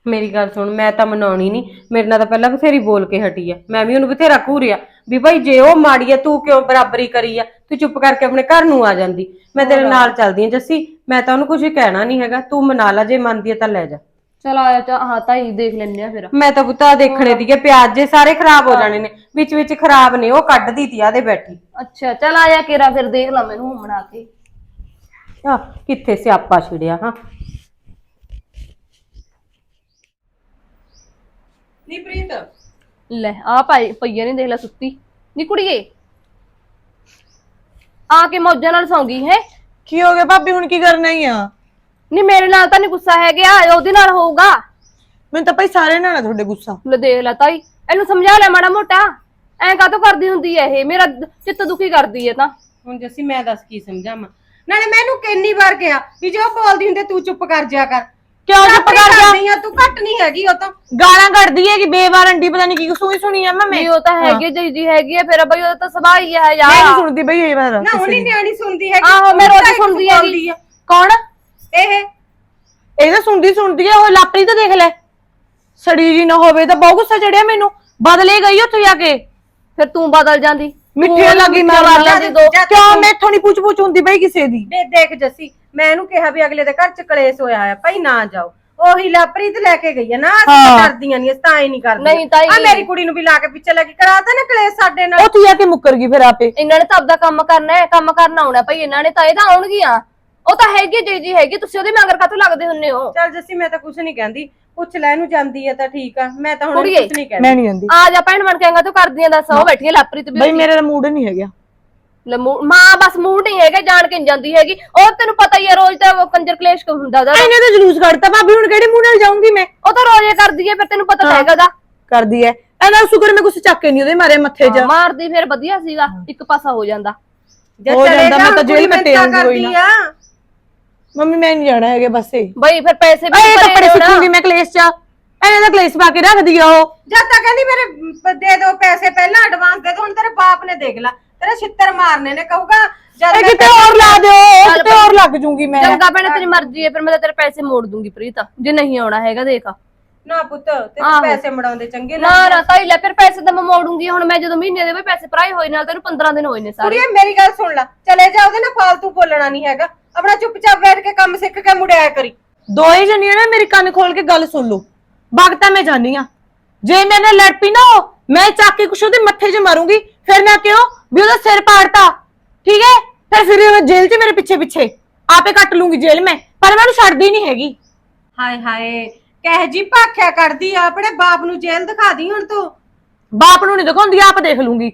ਮੇਰੀ ਗੱਲ ਸੁਣ ਮੈਂ ਤਾਂ ਮਨਾਉਣੀ ਨਹੀਂ। ਮੇਰੇ ਨਾਲ ਤਾਂ ਪਹਿਲਾਂ ਬਥੇਰੀ ਬੋਲ ਕੇ ਹਟੀ ਆ। ਮੈਂ ਵੀ ਉਹਨੂੰ ਬਥੇਰਾ ਘੂਰਿਆ ਵੀ ਭਾਈ ਜੇ ਉਹ ਮਾੜੀ ਆ ਤੂੰ ਕਿਉਂ ਬਰਾਬਰੀ ਕਰੀ ਆ? ਤੂੰ ਚੁੱਪ ਕਰਕੇ ਆਪਣੇ ਘਰ ਨੂੰ ਆ ਜਾਂਦੀ। ਮੈਂ ਤੇਰੇ ਨਾਲ ਚੱਲਦੀ ਆ ਜੱਸੀ। ਮੈਂ ਤਾਂ ਉਹਨੂੰ ਕੁਝ ਕਹਿਣਾ ਨਹੀਂ ਹੈਗਾ। ਤੂੰ ਮਨਾ ਲਾ ਜੇ ਮੰਨਦੀ ਆ ਤਾਂ ਲੈ ਜਾ। ਚਲ ਆਇਆ ਚਾ ਹਾਂ ਤਾਈ ਦੇਖ ਲੈਣੇ ਆ ਫਿਰ। ਮੈਂ ਤਾਂ ਪੁੱਤਾ ਦੇਖਣੇ ਦੀਏ ਪਿਆਜ਼ ਜੇ ਸਾਰੇ ਖਰਾਬ ਹੋ ਜਾਣੇ ਨੇ ਵਿੱਚ ਵਿੱਚ ਖਰਾਬ ਨੇ ਉਹ ਕੱਢਦੀ ਤੀ ਆਦੇ ਬੈਠੀ। ਅੱਛਾ ਚਲ ਆਇਆ ਕੇਰਾ ਫਿਰ ਦੇਖ ਲਾ ਮੈਨੂੰ ਹੁਣ ਬਣਾ ਕੇ। ਆ ਕਿੱਥੇ ਸਿਆਪਾ ਛਿੜਿਆ ਹਾਂ। ਨਹੀਂ ਪ੍ਰੀਤ। ਲੈ ਆ ਭਾਈ ਪਈਆ ਨਹੀਂ ਦੇਖ ਲੈ ਸੁੱਤੀ। ਨੀ ਕੁੜੀਏ। ਆ ਕੇ ਮੌਜਾਂ ਨਾਲ ਸੌਂਗੀ ਹੈ। ਕੀ ਹੋ ਗਿਆ ਭਾਬੀ ਹੁਣ ਕੀ ਕਰਨਾ ਹੀ ਆ? ਨੀ ਮੇਰੇ ਨਾਲ ਤਾਂ ਨਹੀਂ ਗੁੱਸਾ ਹੈਗਾ ਉਹਦੇ ਨਾਲ ਹੋਊਗਾ। ਮੈਨੂੰ ਤਾਂ ਭਾਈ ਸਾਰੇ ਨਾਲ ਆ ਤੁਹਾਡੇ ਗੁੱਸਾ। ਲੈ ਦੇਖ ਲੈ ਤਾਈ ਇਹਨੂੰ ਸਮਝਾ ਲੈ ਮਾੜਾ ਮੋਟਾ। ਐਂ ਕਾਹਤੋਂ ਕਰਦੀ ਹੁੰਦੀ ਐ ਇਹ? ਮੇਰਾ ਚਿੱਤ ਦੁਖੀ ਕਰਦੀ ਐ ਤਾਂ। ਹੁਣ ਜੱਸੀ ਮੈਂ ਦੱਸ ਕੀ ਸਮਝਾਵਾਂ? ਨਾਲੇ ਮੈਨੂੰ ਕਿੰਨੀ ਵਾਰ ਕਿਹਾ ਵੀ ਜੋ ਬੋਲਦੀ ਹੁੰਦੇ ਤੂੰ ਚੁੱਪ ਕਰ ਜਾ ਕਰ। ਕਿਉਂ ਚੁੱਪ ਕਰ ਜਾ? ਨਹੀਂ ਆ ਤੂੰ ਘੱਟ ਨਹੀਂ ਹੈਗੀ ਉਹ ਤਾਂ। ਗਾਲਾਂ ਕੱਢਦੀ ਹੈ ਕਿ ਬੇਵਾਰੰਟੀ ਪਤਾ ਨਹੀਂ ਕੀ ਸੂਈ ਸੁਣੀ ਆ ਮੈਂ। ਨਹੀਂ ਉਹ ਤਾਂ ਹੈਗੀ ਜੀ ਜੀ ਹੈਗੀ ਐ ਫਿਰ ਬਈ ਉਹਦਾ ਤਾਂ ਸੁਭਾਅ ਹੀ ਹੈ ਮੈਂ ਨਹੀਂ ਯਾਰ ਸੁਣਦੀ ਬਈ ਇਹ ਵਾਰ ਨਾ ਉਹਨੀ ਨਿਆਣੀ ਸੁਣਦੀ ਹੈਗੀ ਆਹੋ ਮੈਂ ਰੋਜ਼ ਸੁਣਦੀ ਬੋਲਦੀ ਹੈਗੀ। ਆ। ਕੌਣ? ਇਹ ਇਹ ਤਾਂ ਸੁਣਦੀ ਸੁਣਦੀ ਹੈ ਉਹ ਲਾਪਰੀ ਤਾਂ ਦੇਖ ਲੈ। ਸੜੀ ਜੀ ਨਾ ਹੋਵੇ ਤਾਂ ਬਹੁਤ ਗੁੱਸਾ ਚੜਿਆ ਮੈਨੂੰ। ਬਦਲੇ ਗਈ ਉੱਥੇ ਜਾ ਕੇ। ਫਿਰ ਤੂੰ ਬਦਲ ਜਾਂਦੀ। ਮਿੱਠੇ ਲੱਗੀ ਮਿੱਠੇ ਮਾਰ ਜਾਂਦੀ ਦੋ ਕਿਉਂ ਮੈਥੋਂ ਨਹੀਂ ਪੁੱਛ ਪੁੱਛ ਹੁੰਦੀ ਬਈ ਕਿਸੇ ਦੀ। ਦੇ ਦੇਖ ਜੱਸੀ ਮੈਂ ਇਹਨੂੰ ਕਿਹਾ ਵੀ ਅਗਲੇ ਦੇ ਘਰ ਚ ਕਲੇਸ਼ ਹੋਇਆ ਆ ਭਾਈ ਨਾ ਜਾਓ। ਉਹੀ ਲਾਪਰੀਤ ਲੈ ਕੇ ਗਈ ਆ। ਨਾ ਅਸੀਂ ਤਾਂ। ਕਰਦੀਆਂ ਨਹੀਂ ਤਾਂ ਹੀ ਨਹੀਂ ਕਰਦੀਆਂ ਨਹੀਂ ਤਾਈ। ਆ ਮੇਰੀ ਕੁੜੀ ਨੂੰ ਵੀ ਲਾ ਕੇ ਪਿੱਛੇ ਲੱਗੀ ਕਰਾਤਾ ਨਾ ਕਲੇਸ਼ ਸਾਡੇ ਨਾਲ। ਉੱਥੇ ਜਾ ਕੇ ਮੁੱਕਰ ਗਈ ਫਿਰ ਆਪੇ। ਇਹਨਾਂ ਨੇ ਤਾਂ ਆਪਦਾ ਕੰਮ ਕਰਨਾ ਹੈ ਕੰਮ ਕਰਨਾ ਆਉਣਾ ਭਾਈ ਇਹਨਾਂ ਨੇ ਤਾਂ ਇਹ ਤਾਂ ਆਉਣਗੀਆਂ। ਉਹ ਤਾਂ ਹੈਗੀ ਜੀ ਜੀ ਹੈਗੀ ਤੁਸੀਂ ਉਹਦੇ ਮਗਰ ਕਾਤੋਂ ਲੱਗਦੇ ਹੁੰਨੇ ਹੋ? ਚੱਲ ਜੱਸੀ ਮੈਂ ਤਾਂ ਕੁਝ ਨਹੀਂ ਕਹਿੰਦੀ। ਪੁੱਛ ਲੈ ਇਹਨੂੰ ਜਾਂਦੀ ਆ ਤਾਂ ਠੀਕ ਆ। ਮੈਂ ਤਾਂ ਹੁਣ ਕੁੜੀਏ। ਕੁਝ ਨਹੀਂ ਕਹਿੰਦੀ। ਮੈਂ ਨਹੀਂ ਜਾਂਦੀ। ਆ ਜਾ ਭੈਣ ਬਣ ਕੇ ਆਂਗਾ ਤੂੰ ਕਰਦੀਆਂ ਦੱਸ ਉਹ ਬੈਠੀ ਹੈ ਲਾਪਰੀਤ ਵੀ ਬਈ ਮੇਰਾ ਮੂਡ ਨਹੀਂ ਹੈਗਾ। ਲੈ ਮੂੰਹ- ਮਾਂ ਬਸ ਮੂੰਹ ਨਹੀਂ ਹੈਗਾ ਜਾਣ ਕੇ ਨੀ ਜਾਂਦੀ ਹੈਗੀ। ਉਹ ਤੈਨੂੰ ਪਤਾ ਹੀ ਹੈ ਰੋਜ਼ ਤਾਂ ਉਹ ਕੰਜਰ ਕਲੇਸ਼ ਕੋ ਹੁੰਦਾ ਉਹਦਾ। ਇਹਨੇ ਤਾਂ ਜਲੂਸ ਕੱਢਤਾ ਭਾਬੀ ਹੁਣ ਕਿਹੜੇ ਮੂੰਹ ਨਾਲ ਜਾਊਂਗੀ ਮੈਂ? ਉਹ ਤਾਂ ਰੋਜ਼ ਹੀ ਕਰਦੀ ਹੈ ਫਿਰ ਤੈਨੂੰ ਪਤਾ ਤਾਂ ਹੈਗਾ ਦਾ ਕਰਦੀ ਐ। ਇਹਨਾਂ ਸ਼ੁਕਰ ਮੈਂ ਕੁਛ ਚੱਕ ਕੇ ਨਹੀਂ ਉਹਦੇ ਮਾਰੇ ਮੱਥੇ 'ਚ। ਮਾਰਦੀ ਫਿਰ ਵਧੀਆ ਸੀਗਾ ਇੱਕ ਪਾਸਾ ਹੋ ਜਾਂਦਾ। ਜੇ ਹੋ ਚਲੇ ਜਾਂਦਾ, ਜਾ, ਮੈਂ ਤਾਂ ਜੇਲ੍ਹ ਕੱਟੇ ਆਊਂਗੀ ਕੋਈ ਆ। ਮੰਮੀ ਮੈਂ ਨਹੀਂ ਜਾਣਾ ਹੈਗੇ ਬਸੇ। ਬਈ ਫਿਰ ਪੈਸੇ ਵੀ ਇਹ ਕੱਪੜੇ। ਸਿੱਖੂਗੀ ਮੈਂ ਕਲੇਸ਼ 'ਚ। ਇਹਨੇ ਤਾਂ ਕਲੇਸ਼ ਪਾ ਕੇ ਰੱਖਦੀ ਆ ਉਹ। ਜਦ ਤੱਕ ਕਹਿੰਦੀ ਮੇਰੇ ਪ- ਦੇ ਦਿਓ ਪੈਸੇ ਪਹਿਲਾਂ ਐਡਵਾਂਸ ਦੇ ਦਿਓ ਹੁਣ ਤੇਰੇ ਬਾਪ ਨੇ ਦੇਖ ਲਾ। ਤੇਰੇ ਛਿੱਤਰ ਮਾਰਨੇ ਨੇ ਕਹੂਗਾ ਜਦ ਇਹ ਮੈਂ ਕਿਤੇ ਹੋਰ ਲਾ ਦਿਓ ਕਿਤੇ ਹੋਰ ਲੱਗ ਜੂਗੀ ਮੈਂ। ਚੰਗਾ ਭੈਣੇ ਤੇਰੀ ਮਰਜ਼ੀ ਹੈ ਫਿਰ ਮੈਂ ਤਾਂ ਤੇਰੇ ਪੈਸੇ ਮੋੜ ਦੂੰਗੀ ਪ੍ਰੀਤ। ਜੇ ਨਹੀਂ ਆਉਣਾ ਹੈਗਾ ਦੇਖ। ਨਾ ਪੁੱਤ ਤੇ ਆਹੋ। ਪੈਸੇ ਮੜਾਉਂਦੇ ਚੰਗੇ ਨਾ ਨਾ ਤਾਈ ਲੈ ਫਿਰ ਪੈਸੇ ਤਾਂ ਮੈਂ ਮੋੜੂੰਗੀ ਹੁਣ ਮੈਂ ਜਦੋਂ ਮਹੀਨੇ ਦੇ ਵੀ ਪੈਸੇ ਭਰਾਏ ਹੋਏ ਨਾਲ ਤੈਨੂੰ 15 ਦਿਨ ਹੋਏ ਨੇ ਸਾਰੇ। ਕੁੜੀਏ ਮੇਰੀ ਗੱਲ ਸੁਣ ਲੈ। ਚਲੇ ਜਾ ਉਹਦੇ ਨਾਲ ਫਾਲਤੂ ਬੋਲਣਾ ਨਹੀਂ ਹੈਗਾ। ਆਪਣਾ ਚੁੱਪਚਾਪ ਬੈਠ ਕੇ ਕੰਮ ਸਿੱਖ ਕੇ ਮੁੜਿਆ ਕਰੀ। ਦੋਏ ਜਣੀਆਂ ਨੇ ਮੇਰੀ ਕੰਨ ਖੋਲ ਕੇ ਗੱਲ ਸੁਣ ਲਓ। ਬਗਤਾ ਮੈਂ ਜਾਨੀ ਆ ਜੇ ਮੇਰੇ ਨਾਲ ਲੜ ਪਈ ਨਾ ਉਹ ਮੈਂ ਚੱਕ ਕੇ ਕੁਛ ਉਹਦੇ ਮੱਥੇ 'ਚ ਮਾਰੂੰਗੀ ਫਿਰ ਮੈਂ ਕਿਉਂ? ਵੀ ਉਹਦਾ ਸਿਰ ਪਾੜਤਾ। ਠੀਕ ਹੈ? ਫਿਰ ਫਿਰ ਉਹ ਜੇਲ੍ਹ 'ਚ ਮੇਰੇ ਪਿੱਛੇ ਪਿੱਛੇ। ਆਪੇ ਕੱਟ ਲੂੰਗੀ ਜੇਲ੍ਹ ਮੈਂ ਪਰ ਮੈਂ ਉਹਨੂੰ ਛੱਡਦੀ ਨਹੀਂ ਹੈਗੀ। ਹਾਏ ਹਾਏ ਕਹਿ ਜੀ ਭਾਖਿਆ ਕਰਦੀ ਆ ਆਪਣੇ ਬਾਪ ਨੂੰ ਜੇਲ੍ਹ ਦਿਖਾ ਦੀ ਹੁਣ ਤੂੰ। ਬਾਪ ਨੂੰ ਨਹੀਂ ਦਿਖਾਉਂਦੀ ਆਪ ਦੇਖ ਲੂੰਗੀ।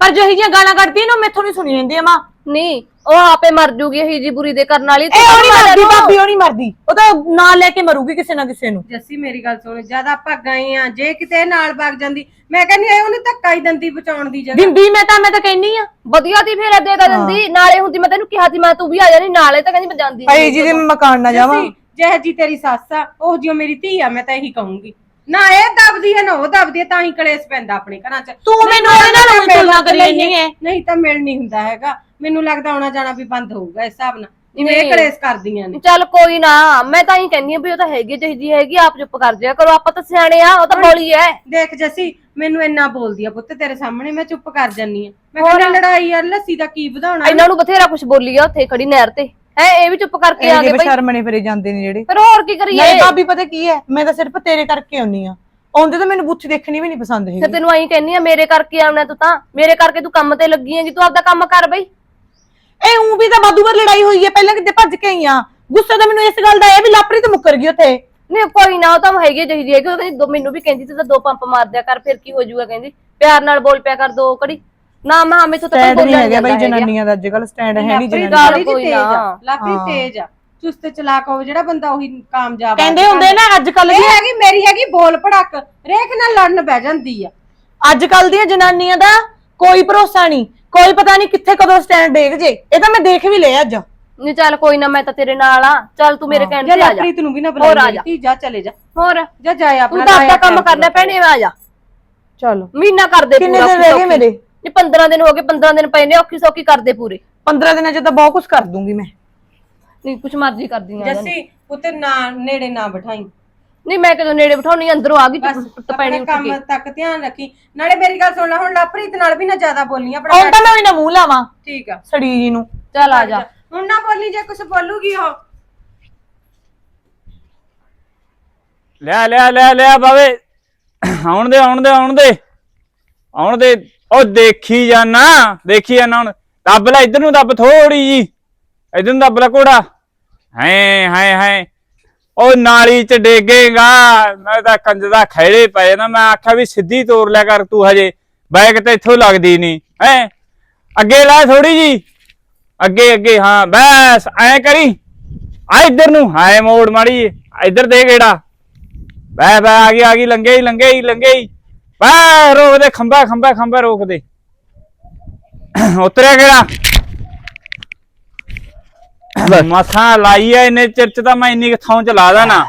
ਪਰ ਜਿਹੀ ਜੀਆਂ ਗਾਲਾਂ ਕੱਢਦੀ ਨਾ ਮੈਥੋਂ ਨਹੀਂ ਸੁਣੀ ਜਾਂਦੀ ਮਾਂ। ਨਹੀਂ ਉਹ ਆਪੇ ਮਰ ਜੂਗੀ ਇਹੀ ਜੀ ਬੁਰੀ ਦੇ ਕਰਨ ਵਾਲੀ ਇਹ ਉਹ ਨਹੀਂ ਮਰਦੀ ਭਾਬੀ ਉਹ ਨਹੀਂ ਮਰਦੀ। ਉਹ ਤਾਂ ਨਾਂ ਲੈ ਕੇ ਮਰੂਗੀ ਕਿਸੇ ਨਾ ਕਿਸੇ ਨੂੰ। ਜੱਸੀ ਮੇਰੀ ਗੱਲ ਸੁਣ ਜਦ ਆਪਾਂ ਗਏ ਆ ਜੇ ਕਿਤੇ ਨਾਲ ਵਗ ਜਾਂਦੀ ਮੈਂ ਕਹਿੰਦੀ ਐ ਉਹਨੂੰ ਧੱਕਾ ਹੀ ਦੰਦੀ ਬਚਾਉਣ ਦੀ ਜਗ੍ਹਾ। ਦਿੰਦੀ ਮੈਂ ਤਾਂ ਮੈਂ ਤਾਂ ਕਹਿਨੀ ਆ। ਵਧੀਆ ਦੀ ਫਿਰ ਦੇ ਤਾਂ ਦਿੰਦੀ ਨਾਲੇ ਹੁੰਦੀ ਮੈਂ ਤੈਨੂੰ ਕਿਹਾ ਸੀ ਮੈਂ ਤੂੰ ਵੀ ਆ ਜਾਣੀ ਨਾਲੇ ਤਾਂ ਕਹਿੰਦੀ ਮੈਂ ਜਾਂਦੀ ਨੀ। ਭਾਈ ਜੀ ਦੇ ਮਕਾਨ ਨਾ ਜਾਵਾਂ। ਜੈ ਜੀ ਤੇਰੀ ਸੱਸ ਆ ਉਹ ਜਿਉ ਮੇਰੀ ਧੀ ਆ ਮੈਂ ਤਾਂ ਇਹੀ ਕਹੂੰਗੀ। ਨਾ ਇਹ ਦਬਦੀ ਹੈ ਨਾ ਉਹ ਦਬਦੀ ਹੈ ਤਾਂ ਹੀ ਕਲੇਸ਼ ਪੈਂਦਾ ਆਪਣੇ ਘਰਾਂ 'ਚ। ਤੂੰ ਨਹੀਂ ਮੈਨੂੰ ਤਾਂ ਉਹਦੇ ਨਾਲ ਮੈਂ ਤੁਲਨਾ ਕਰੀ। ਜਾਂਦੀ ਹੈ। ਨਹੀਂ ਤਾਂ ਮਿਲ ਨਹੀਂ ਹੁੰਦਾ ਹੈਗਾ। ਮੈਨੂੰ ਲੱਗਦਾ ਆਉਣਾ ਜਾਣਾ ਵੀ ਬੰਦ ਹੋਊਗਾ ਇਸ ਹਿਸਾਬ ਨਾਲ। ਇਹ ਨਹੀਂ। ਕਲੇਸ਼ ਕਰਦੀਆਂ ਨੇ। ਚੱਲ ਕੋਈ ਨਾ ਮੈਂ ਤਾਂ ਹੀ ਕਹਿੰਨੀ ਆ ਵੀ ਉਹ ਤਾਂ ਹੈਗੀ ਜਿਹੀ ਹੈਗੀ ਆਪ ਚੁੱਪ ਕਰ ਜਿਆ ਕਰੋ। ਆਪਾਂ ਤਾਂ ਸਿਆਣੇ ਆ ਉਹ ਤਾਂ ਬੋਲੀ ਐ। ਦੇਖ ਜੱਸੀ ਮੈਨੂੰ ਇੰਨਾ ਬੋਲਦੀ ਆ ਪੁੱਤ ਤੇਰੇ ਸਾਹਮਣੇ ਮੈਂ ਚੁੱਪ ਕਰ ਜੰਨੀ ਆ ਮੈਂ ਕਹਿੰਦਾ ਲੜਾਈ ਯਾਰ ਲੱਸੀ ਦਾ ਕੀ ਵਧਾਉਣਾ ਇਹਨਾਂ ਨੂੰ ਬਥੇਰਾ ਕੁਝ ਬੋਲੀ ਆ ਉੱਥੇ ਖੜੀ ਨਹਿਰ ਤੇ। ਹੈ ਇਹ ਵੀ ਚੁੱਪ ਕਰਕੇ ਆ ਗਏ ਬਈ। ਬਸ਼ਰਮਣੇ ਫਿਰੇ ਜਾਂਦੇ ਨੇ ਜਿਹੜੇ। ਫਿਰ ਹੋਰ ਕੀ ਕਰੀਏ? ਨਹੀਂ ਭਾਬੀ ਪਤਾ ਕੀ ਹੈ ਮੈਂ ਤਾਂ ਸਿਰਫ ਤੇਰੇ ਕਰਕੇ ਆਉਣੀ ਆ। ਆਉਂਦੇ ਤਾਂ ਮੈਨੂੰ ਬੁੱਥੀ ਦੇਖਣੀ ਵੀ ਨਹੀਂ ਪਸੰਦ ਹੈਗੀ। ਤੈਨੂੰ ਐਂ ਕਹਿੰਨੀ ਆ ਮੇਰੇ ਕਰਕੇ ਆਉਣਾ ਤੂੰ ਤਾਂ। ਮੇਰੇ ਕਰਕੇ ਤੂੰ ਕੰਮ ਤੇ ਲੱਗੀ ਹੈਗੀ ਤੂੰ ਆਪਦਾ ਕੰਮ ਕਰ ਬਈ। ਇਹ ਉਂ ਵੀ ਤਾਂ ਵਾਧੂ ਵਾਰ ਲੜਾਈ ਹੋਈ ਹੈ ਪਹਿਲਾਂ ਕਿਤੇ ਭੱਜ ਕੇ ਆਈ ਆ? ਗੁੱਸਾ ਤਾਂ ਮੈਨੂੰ ਇਸ ਗੱਲ ਦਾ ਇਹ ਵੀ ਲਾਪਰੀ ਤੇ ਮੁੱਕਰ ਗਈ ਉੱਥੇ। ਨਹੀਂ ਕੋਈ ਨਾ ਉਹ ਤਾਂ ਹੈਗੀ ਜਿਹੀ ਹੈਗੀ। ਉਹ ਕਹਿੰਦੀ ਦੋ ਮੈਨੂੰ ਵੀ ਕਹਿੰਦੀ ਤੂੰ ਤਾਂ ਦੋ ਪੰਪ ਮਾਰ ਦਿਆ ਕਰ ਫਿਰ ਕੀ ਹੋ ਜਾਊਗਾ ਕਹਿੰਦੀ। ਪਿਆਰ ਨਾਲ ਬੋਲ ਪਿਆ ਕਰ ਦੋ ਕੜੀ ਨਾ ਮੈਂ ਹਮੇ ਤੋਂ ਤਾਂ ਸਟੈਂਡ ਕੋਈ ਨਹੀਂ ਬੋਲਿਆ ਹੈਗਾ ਬਈ। ਜਨਾਨੀਆਂ ਦਾ ਅੱਜ ਕੱਲ ਸਟੈਂਡ ਹੈ ਨਹੀਂ ਲਾਪਰੀ ਜਨਾਨੀਆਂ ਗੱਲ ਥੋੜੀ ਜਿਹੀ ਕੋਈ ਤੇਜ਼ ਨਾ। ਆ। ਲਾਪਰੀ ਹਾਂ। ਤੇਜ਼ ਆ। ਚੁਸਤ ਚਲਾਕ ਹੋਵੇ ਜਿਹੜਾ ਬੰਦਾ ਉਹੀ ਕਾਮਯਾਬ ਆ। ਕਹਿੰਦੇ ਹੁੰਦੇ ਨਾ ਅੱਜ ਕੱਲ ਇਹ ਹੈਗੀ ਮੇਰੀ ਹੈਗੀ ਬੋਲ ਭੜਕ। ਰੇਖ ਨਾਲ ਲੜਨ ਬਹਿ ਜਾਂਦੀ ਆ। ਅੱਜ ਕੱਲ ਦੀਆਂ ਜਨਾਨੀਆਂ ਦਾ ਕੋਈ ਭਰੋਸਾ ਨਹੀਂ। ਕੋਈ ਪਤਾ ਨਹੀਂ ਕਿੱਥੇ ਕਦੋਂ ਸਟੈਂਡ ਡੇਗ ਜੇ। ਇਹ ਤਾਂ ਮੈਂ ਦੇਖ ਵੀ ਲਿਆ ਅੱਜ। ਨਹੀਂ ਚੱਲ ਕੋਈ ਨਾ ਮੈਂ ਤਾਂ ਤੇਰੇ ਨਾਲ ਆ। ਚੱਲ ਤੂੰ ਮੇਰੇ ਕਹਿਣ ਜੇ ਤੇ ਆ ਜਾ। ਲਾਪਰੀ ਤੈਨੂੰ ਵੀ ਨਾ ਹੋਰ ਆ ਬੁਲਾਈ ਜਾ। ਧੀ ਜਾ ਚਲੇ ਜਾ। ਹੋਰ। ਜਾ ਜਾਏ ਆਪਣਾ ਤੂੰ ਤਾਂ ਲਾਇਆ ਕੰਮ ਕਰਨਾ ਭੈਣੇ ਆ ਜਾ। ਚਲੋ। ਮਹੀਨਾ ਕਰਦੇ ਕਿੰਨੇ ਪੂਰਾ ਦਿਨ ਰਹਿ ਗਏ ਮੇਰੇ? ਨਹੀਂ 15 ਦਿਨ ਹੋ ਗਏ 15 ਦਿਨ ਪਏ ਨੇ ਔਖੀ ਸੌਖੀ ਕਰਦੇ ਪੂਰੇ। 15 ਦਿਨਾਂ ਚ ਤਾਂ ਬਹੁਤ ਕੁਝ ਕਰ ਦੂੰਗੀ ਮੈਂ। ਨਹੀਂ ਕੁਛ ਮਰਜ਼ੀ ਕਰਦੀ ਆ ਜੱਸੀ ਪੁੱਤ ਨਾ ਨੇੜੇ ਨਾ ਬਿਠਾਈ। ਨਹੀਂ ਮੈਂ ਕਦੋਂ ਨੇੜੇ ਬਿਠਾਉਣੀ ਅੰਦਰੋਂ ਆ ਗਈ ਟੁੱਟ ਪੈਣੀ ਆਪਣੇ ਉੱਠ ਕੰਮ ਤੱਕ ਧਿਆਨ ਰੱਖੀ। ਨਾਲੇ ਮੇਰੀ ਗੱਲ ਸੁਣ ਲੈ ਹੁਣ ਲਾਪਰੀਤ ਨਾਲ ਵੀ ਨਾ ਜ਼ਿਆਦਾ ਬੋਲੀ ਆਪਣਾ ਹੁਣ ਤਾਂ ਮੈਂ ਵੀ ਨਾ ਮੂੰਹ ਲਾਵਾਂ ਠੀਕ ਆ। ਸੜੀ ਜੀ ਨੂੰ। ਚੱਲ ਆ ਜਾ। ਹੁਣ ਨਾ ਬੋਲੀ ਜੇ ਕੁਝ ਬੋਲੂਗੀ ਉਹ। ਲਿਆ ਲਿਆ ਲਿਆ ਲਿਆ ਬਾਵੇ। ਆਉਣ ਦੇ ਆਉਣ ਦੇ ਆਉਣ ਦੇ। ਆਉਣ ਦੇ। ਉਹ ਦੇਖੀ ਜਾਣਾ ਦੇਖੀ ਜਾਣਾ ਹੁਣ। ਦੱਬ ਲੈ, ਇਧਰ ਨੂੰ ਦੱਬ ਥੋੜੀ ਜੀ। ਇਧਰ ਨੂੰ ਦੱਬ ਲੈ ਕੋੜਾ ਹੈ ਹੈ ਹੈ। ਉਹ ਨਾਲੀ ਚ ਡੇਗੇਗਾ। ਮੈਂ ਤਾਂ ਕੰਜ ਦਾ ਖੈੜੇ ਪਏ ਨਾ। ਮੈਂ ਆਖਿਆ ਵੀ ਸਿੱਧੀ ਤੋਰ ਲਿਆ ਕਰ ਤੂੰ ਹਜੇ। ਬੈਕ ਤੇ ਇੱਥੋਂ ਲੱਗਦੀ ਨਹੀਂ। ਹੈ। ਅੱਗੇ ਲੈ ਥੋੜੀ ਜੀ। ਅੱਗੇ ਅੱਗੇ, ਹਾਂ, ਬਸ, ਐ ਕਰੀ। ਆ ਇੱਧਰ ਨੂੰ। ਹਾਏ ਮੋੜ ਮਾੜੀ ਇੱਧਰ ਦੇ ਗੇੜਾ। ਬੈ ਬੈ, ਆ ਗਈ ਆ ਗਈ ਲੰਗੇ ਹੀ ਲੰਗੇ ਹੀ ਲੰਗੇ ਹੀ। ਬੈ ਰੋਕ ਦੇ ਖੰਭਾ ਖੰਭਾ ਖੰਭਾ ਰੋਕ ਦੇ। ਉਤਰਿਆ ਕਿਹੜਾ? ਮਸਾਂ ਲਾਈ ਐ ਇਹਨੇ ਚਿਰ ਚ ਤਾਂ ਮੈਂ ਇੰਨੀ ਥਾਂ ਚ ਲਾ ਦੇਣਾ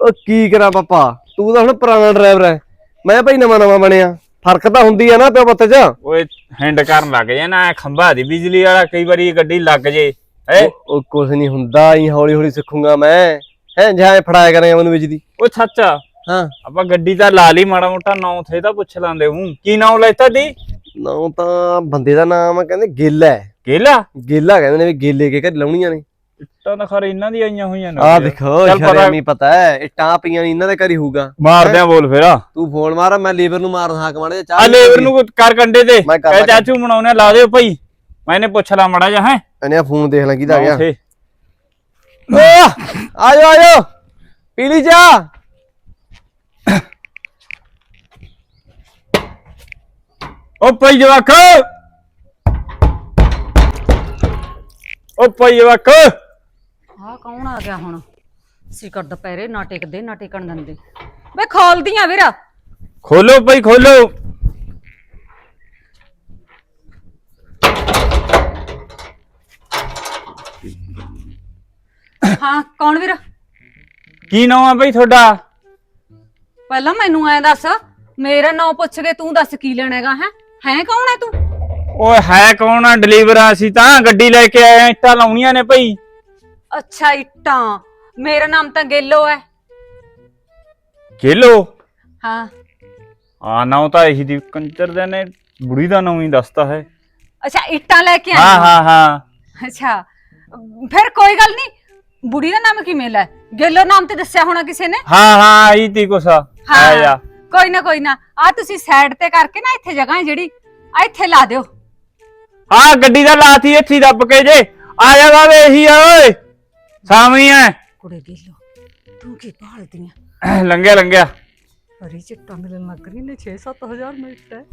ਉਹ ਕੀ ਕਰਾਂ ਪਾਪਾ? ਤੂੰ ਤਾਂ ਹੁਣ ਪੁਰਾਣਾ ਡਰਾਈਵਰ ਹੈ ਮੈਂ ਭਾਈ ਨਵਾਂ ਨਵਾਂ ਬਣਿਆ। ਫ਼ਰਕ ਤਾਂ ਹੁੰਦੀ ਆ ਨਾ ਪਿਓ ਪੁੱਤ ਚ। ਓਏ ਹੈਂਡ ਕਰਨ ਲੱਗ ਜੇ ਨਾ ਖੰਭਾ ਦੀ ਬਿਜਲੀ ਵਾਲਾ ਕਈ ਵਾਰੀ ਗੱਡੀ ਲੱਗ ਜੇ ਹੈ? ਉਹ- ਕੁਝ ਨਹੀਂ ਹੁੰਦਾ ਹੀ ਹੌਲੀ ਹੌਲੀ ਸਿੱਖੂਗਾ ਮੈਂ। ਹੈ ਜਾਂ ਫੜਾਇਆ ਕਰਾਂਗਾ ਮੈਨੂੰ ਦੀ ਉਹ ਸੱਚਾ ਹਾਂ। ਆਪਾਂ ਗੱਡੀ ਤਾਂ ਲਾ ਲਈ ਮਾੜਾ ਮੋਟਾ ਨਾਂ ਥੇ ਤਾਂ ਪੁੱਛ ਲਾਂਦੇ ਹੂੰ। ਕੀ ਨਾਂ ਲੈਤਾ ਦੀ? ਨਾ ਤਾਂ ਬੰਦੇ ਦਾ ਨਾਮ ਆ ਕਹਿੰਦੇ ਗੇਲਾ ਹੈ। ਗੇਲਾ ਗੇਲਾ ਕਹਿੰਦੇ ਨੇ ਵੀ ਗੇਲੇ ਕੇ ਘਰ ਲਾਉਣੀਆਂ ਨੇ। ਇੱਟਾਂ ਤਾਂ ਖਰੇ ਇਹਨਾਂ ਦੀ ਆਈਆਂ ਹੋਈਆਂ ਨੇ। ਆਹ ਦੇਖੋ ਚੱਲ ਪਤਾ- ਸ਼ਰਮੀ ਪਤਾ ਹੈ ਇੱਟਾਂ ਪਈਆਂ ਨੇ ਇਹਨਾਂ ਦੇ ਘਰ ਹੀ ਹੋਊਗਾ। ਮਾਰਦਿਆਂ ਬੋਲ ਫੇਰਾ ਤੂੰ ਫੋਨ ਮਾਰ ਮੈਂ ਲੇਬਰ ਨੂੰ ਮਾਰਨ ਹਾਕ ਮਾਰੇ ਚਾਹ ਆ ਲੇਬਰ ਨੂੰ ਕਰ ਕੰਡੇ ਤੇ। ਮੈਂ ਕਰ ਕਹੇ ਲਾਂ। ਚਾਚੂ ਬਣਾਉਣੇ ਲਾ ਦਿਓ ਭਾਈ। ਮੈਨੇ ਪੁੱਛ ਲਾ ਮੜਾ ਜਾ ਹੈ। ਇਹਨੇ ਫੋਨ ਦੇਖ ਲੈ ਕਿਹਦਾ ਆ ਗਿਆ। ਉੱਥੇ। ਓ ਆਜੋ ਆਜੋ ਪੀਲੀ ਚਾਹ। ਓ ਭਾਈ ਜਵਾਕ। ਓ ਭਾਈ ਜਵਾਕ। ਆ ਕੌਣ ਆ ਗਿਆ ਹੁਣ? ਸਿਕਰ ਦੁਪਹਿਰੇ ਨਾ ਟਿਕਦੇ ਨਾ ਟਿਕਣ ਦਿੰਦੇ। ਵੇ ਖੋਲਦੀਆਂ ਵੀਰ। ਖੋਲੋ ਭਾਈ ਖੋਲੋ। ਹਾਂ ਕੌਣ ਵੀਰ? ਕੀ ਨਾਮ ਆ ਭਾਈ ਤੁਹਾਡਾ? ਪਹਿਲਾਂ ਮੈਨੂੰ ਐ ਦੱਸ ਮੇਰਾ ਨਾਂ ਪੁੱਛ ਕੇ ਤੂੰ ਦੱਸ ਕੀ ਲੈਣਾ ਹੈਗਾ ਹੈ? ਹੈ ਕੌਣ ਹੈ ਤੂੰ? ਓਏ ਹੈ ਕੌਣ ਆ ਡਿਲੀਵਰ ਆ? ਅਸੀਂ ਤਾਂ ਗੱਡੀ ਲੈ ਕੇ ਆਏ ਆ ਇੱਟਾਂ ਲਾਉਣੀਆਂ ਨੇ ਭਾਈ। ਅੱਛਾ ਇੱਟਾਂ। ਮੇਰਾ ਨਾਮ ਤਾਂ ਗੇਲੋ ਹੈ। ਖੇਲੋ ਹਾਂ। ਆ ਨਾਮ ਤਾਂ ਇਹੀ ਦੀ ਕੰਚਰ ਦੇ ਨੇ ਬੁੜੀ ਦਾ ਨਾਮ ਹੀ ਦੱਸਦਾ ਹੈ। ਅੱਛਾ ਇੱਟਾਂ ਲੈ ਕੇ ਹਾਂ ਆਈ ਹਾਂ ਹਾਂ। ਅੱਛਾ ਫਿਰ ਕੋਈ ਗੱਲ ਨਹੀਂ। ਬੁੜੀ ਦਾ ਨਾਮ ਕਿਵੇਂ ਲੈ? ਗੇਲੋ ਨਾਮ ਤੇ ਦੱਸਿਆ ਹੋਣਾ ਕਿਸੇ ਨੇ? ਹਾਂ ਹਾਂ ਆਈ ਤੀ ਕੁਛ ਆ ਜਾ। ਕੋਈ ਨਾ ਕੋਈ ਨਾ। ਆ ਤੁਸੀਂ ਸਾਈਡ ਤੇ ਕਰਕੇ ਨਾ ਇੱਥੇ ਜਗ੍ਹਾ ਹੈ ਜਿਹੜੀ ਆ ਇੱਥੇ ਲਾ ਦਿਓ। ਹਾਂ ਗੱਡੀ ਦਾ ਲਾਤੀ ਇੱਥੇ ਦੱਬ ਕੇ ਜੇ। ਆ ਜਾ ਬਾਵੇ ਇਹੀ ਆ ਓਏ। ਸਾਵੀ ਆ। ਕੁੜੇ ਗੇਲੋ ਤੂੰ ਕੀ ਭਾਲਦੀ ਆ? ਲੰਘਿਆ ਲੰਘਿਆ। ਅਰੇ ਚਿੱਟਾ ਮਿਲਣ ਲੱਗ ਰਹੀ ਨੇ 6-7000 ਮਿੰਟ ਹੈ।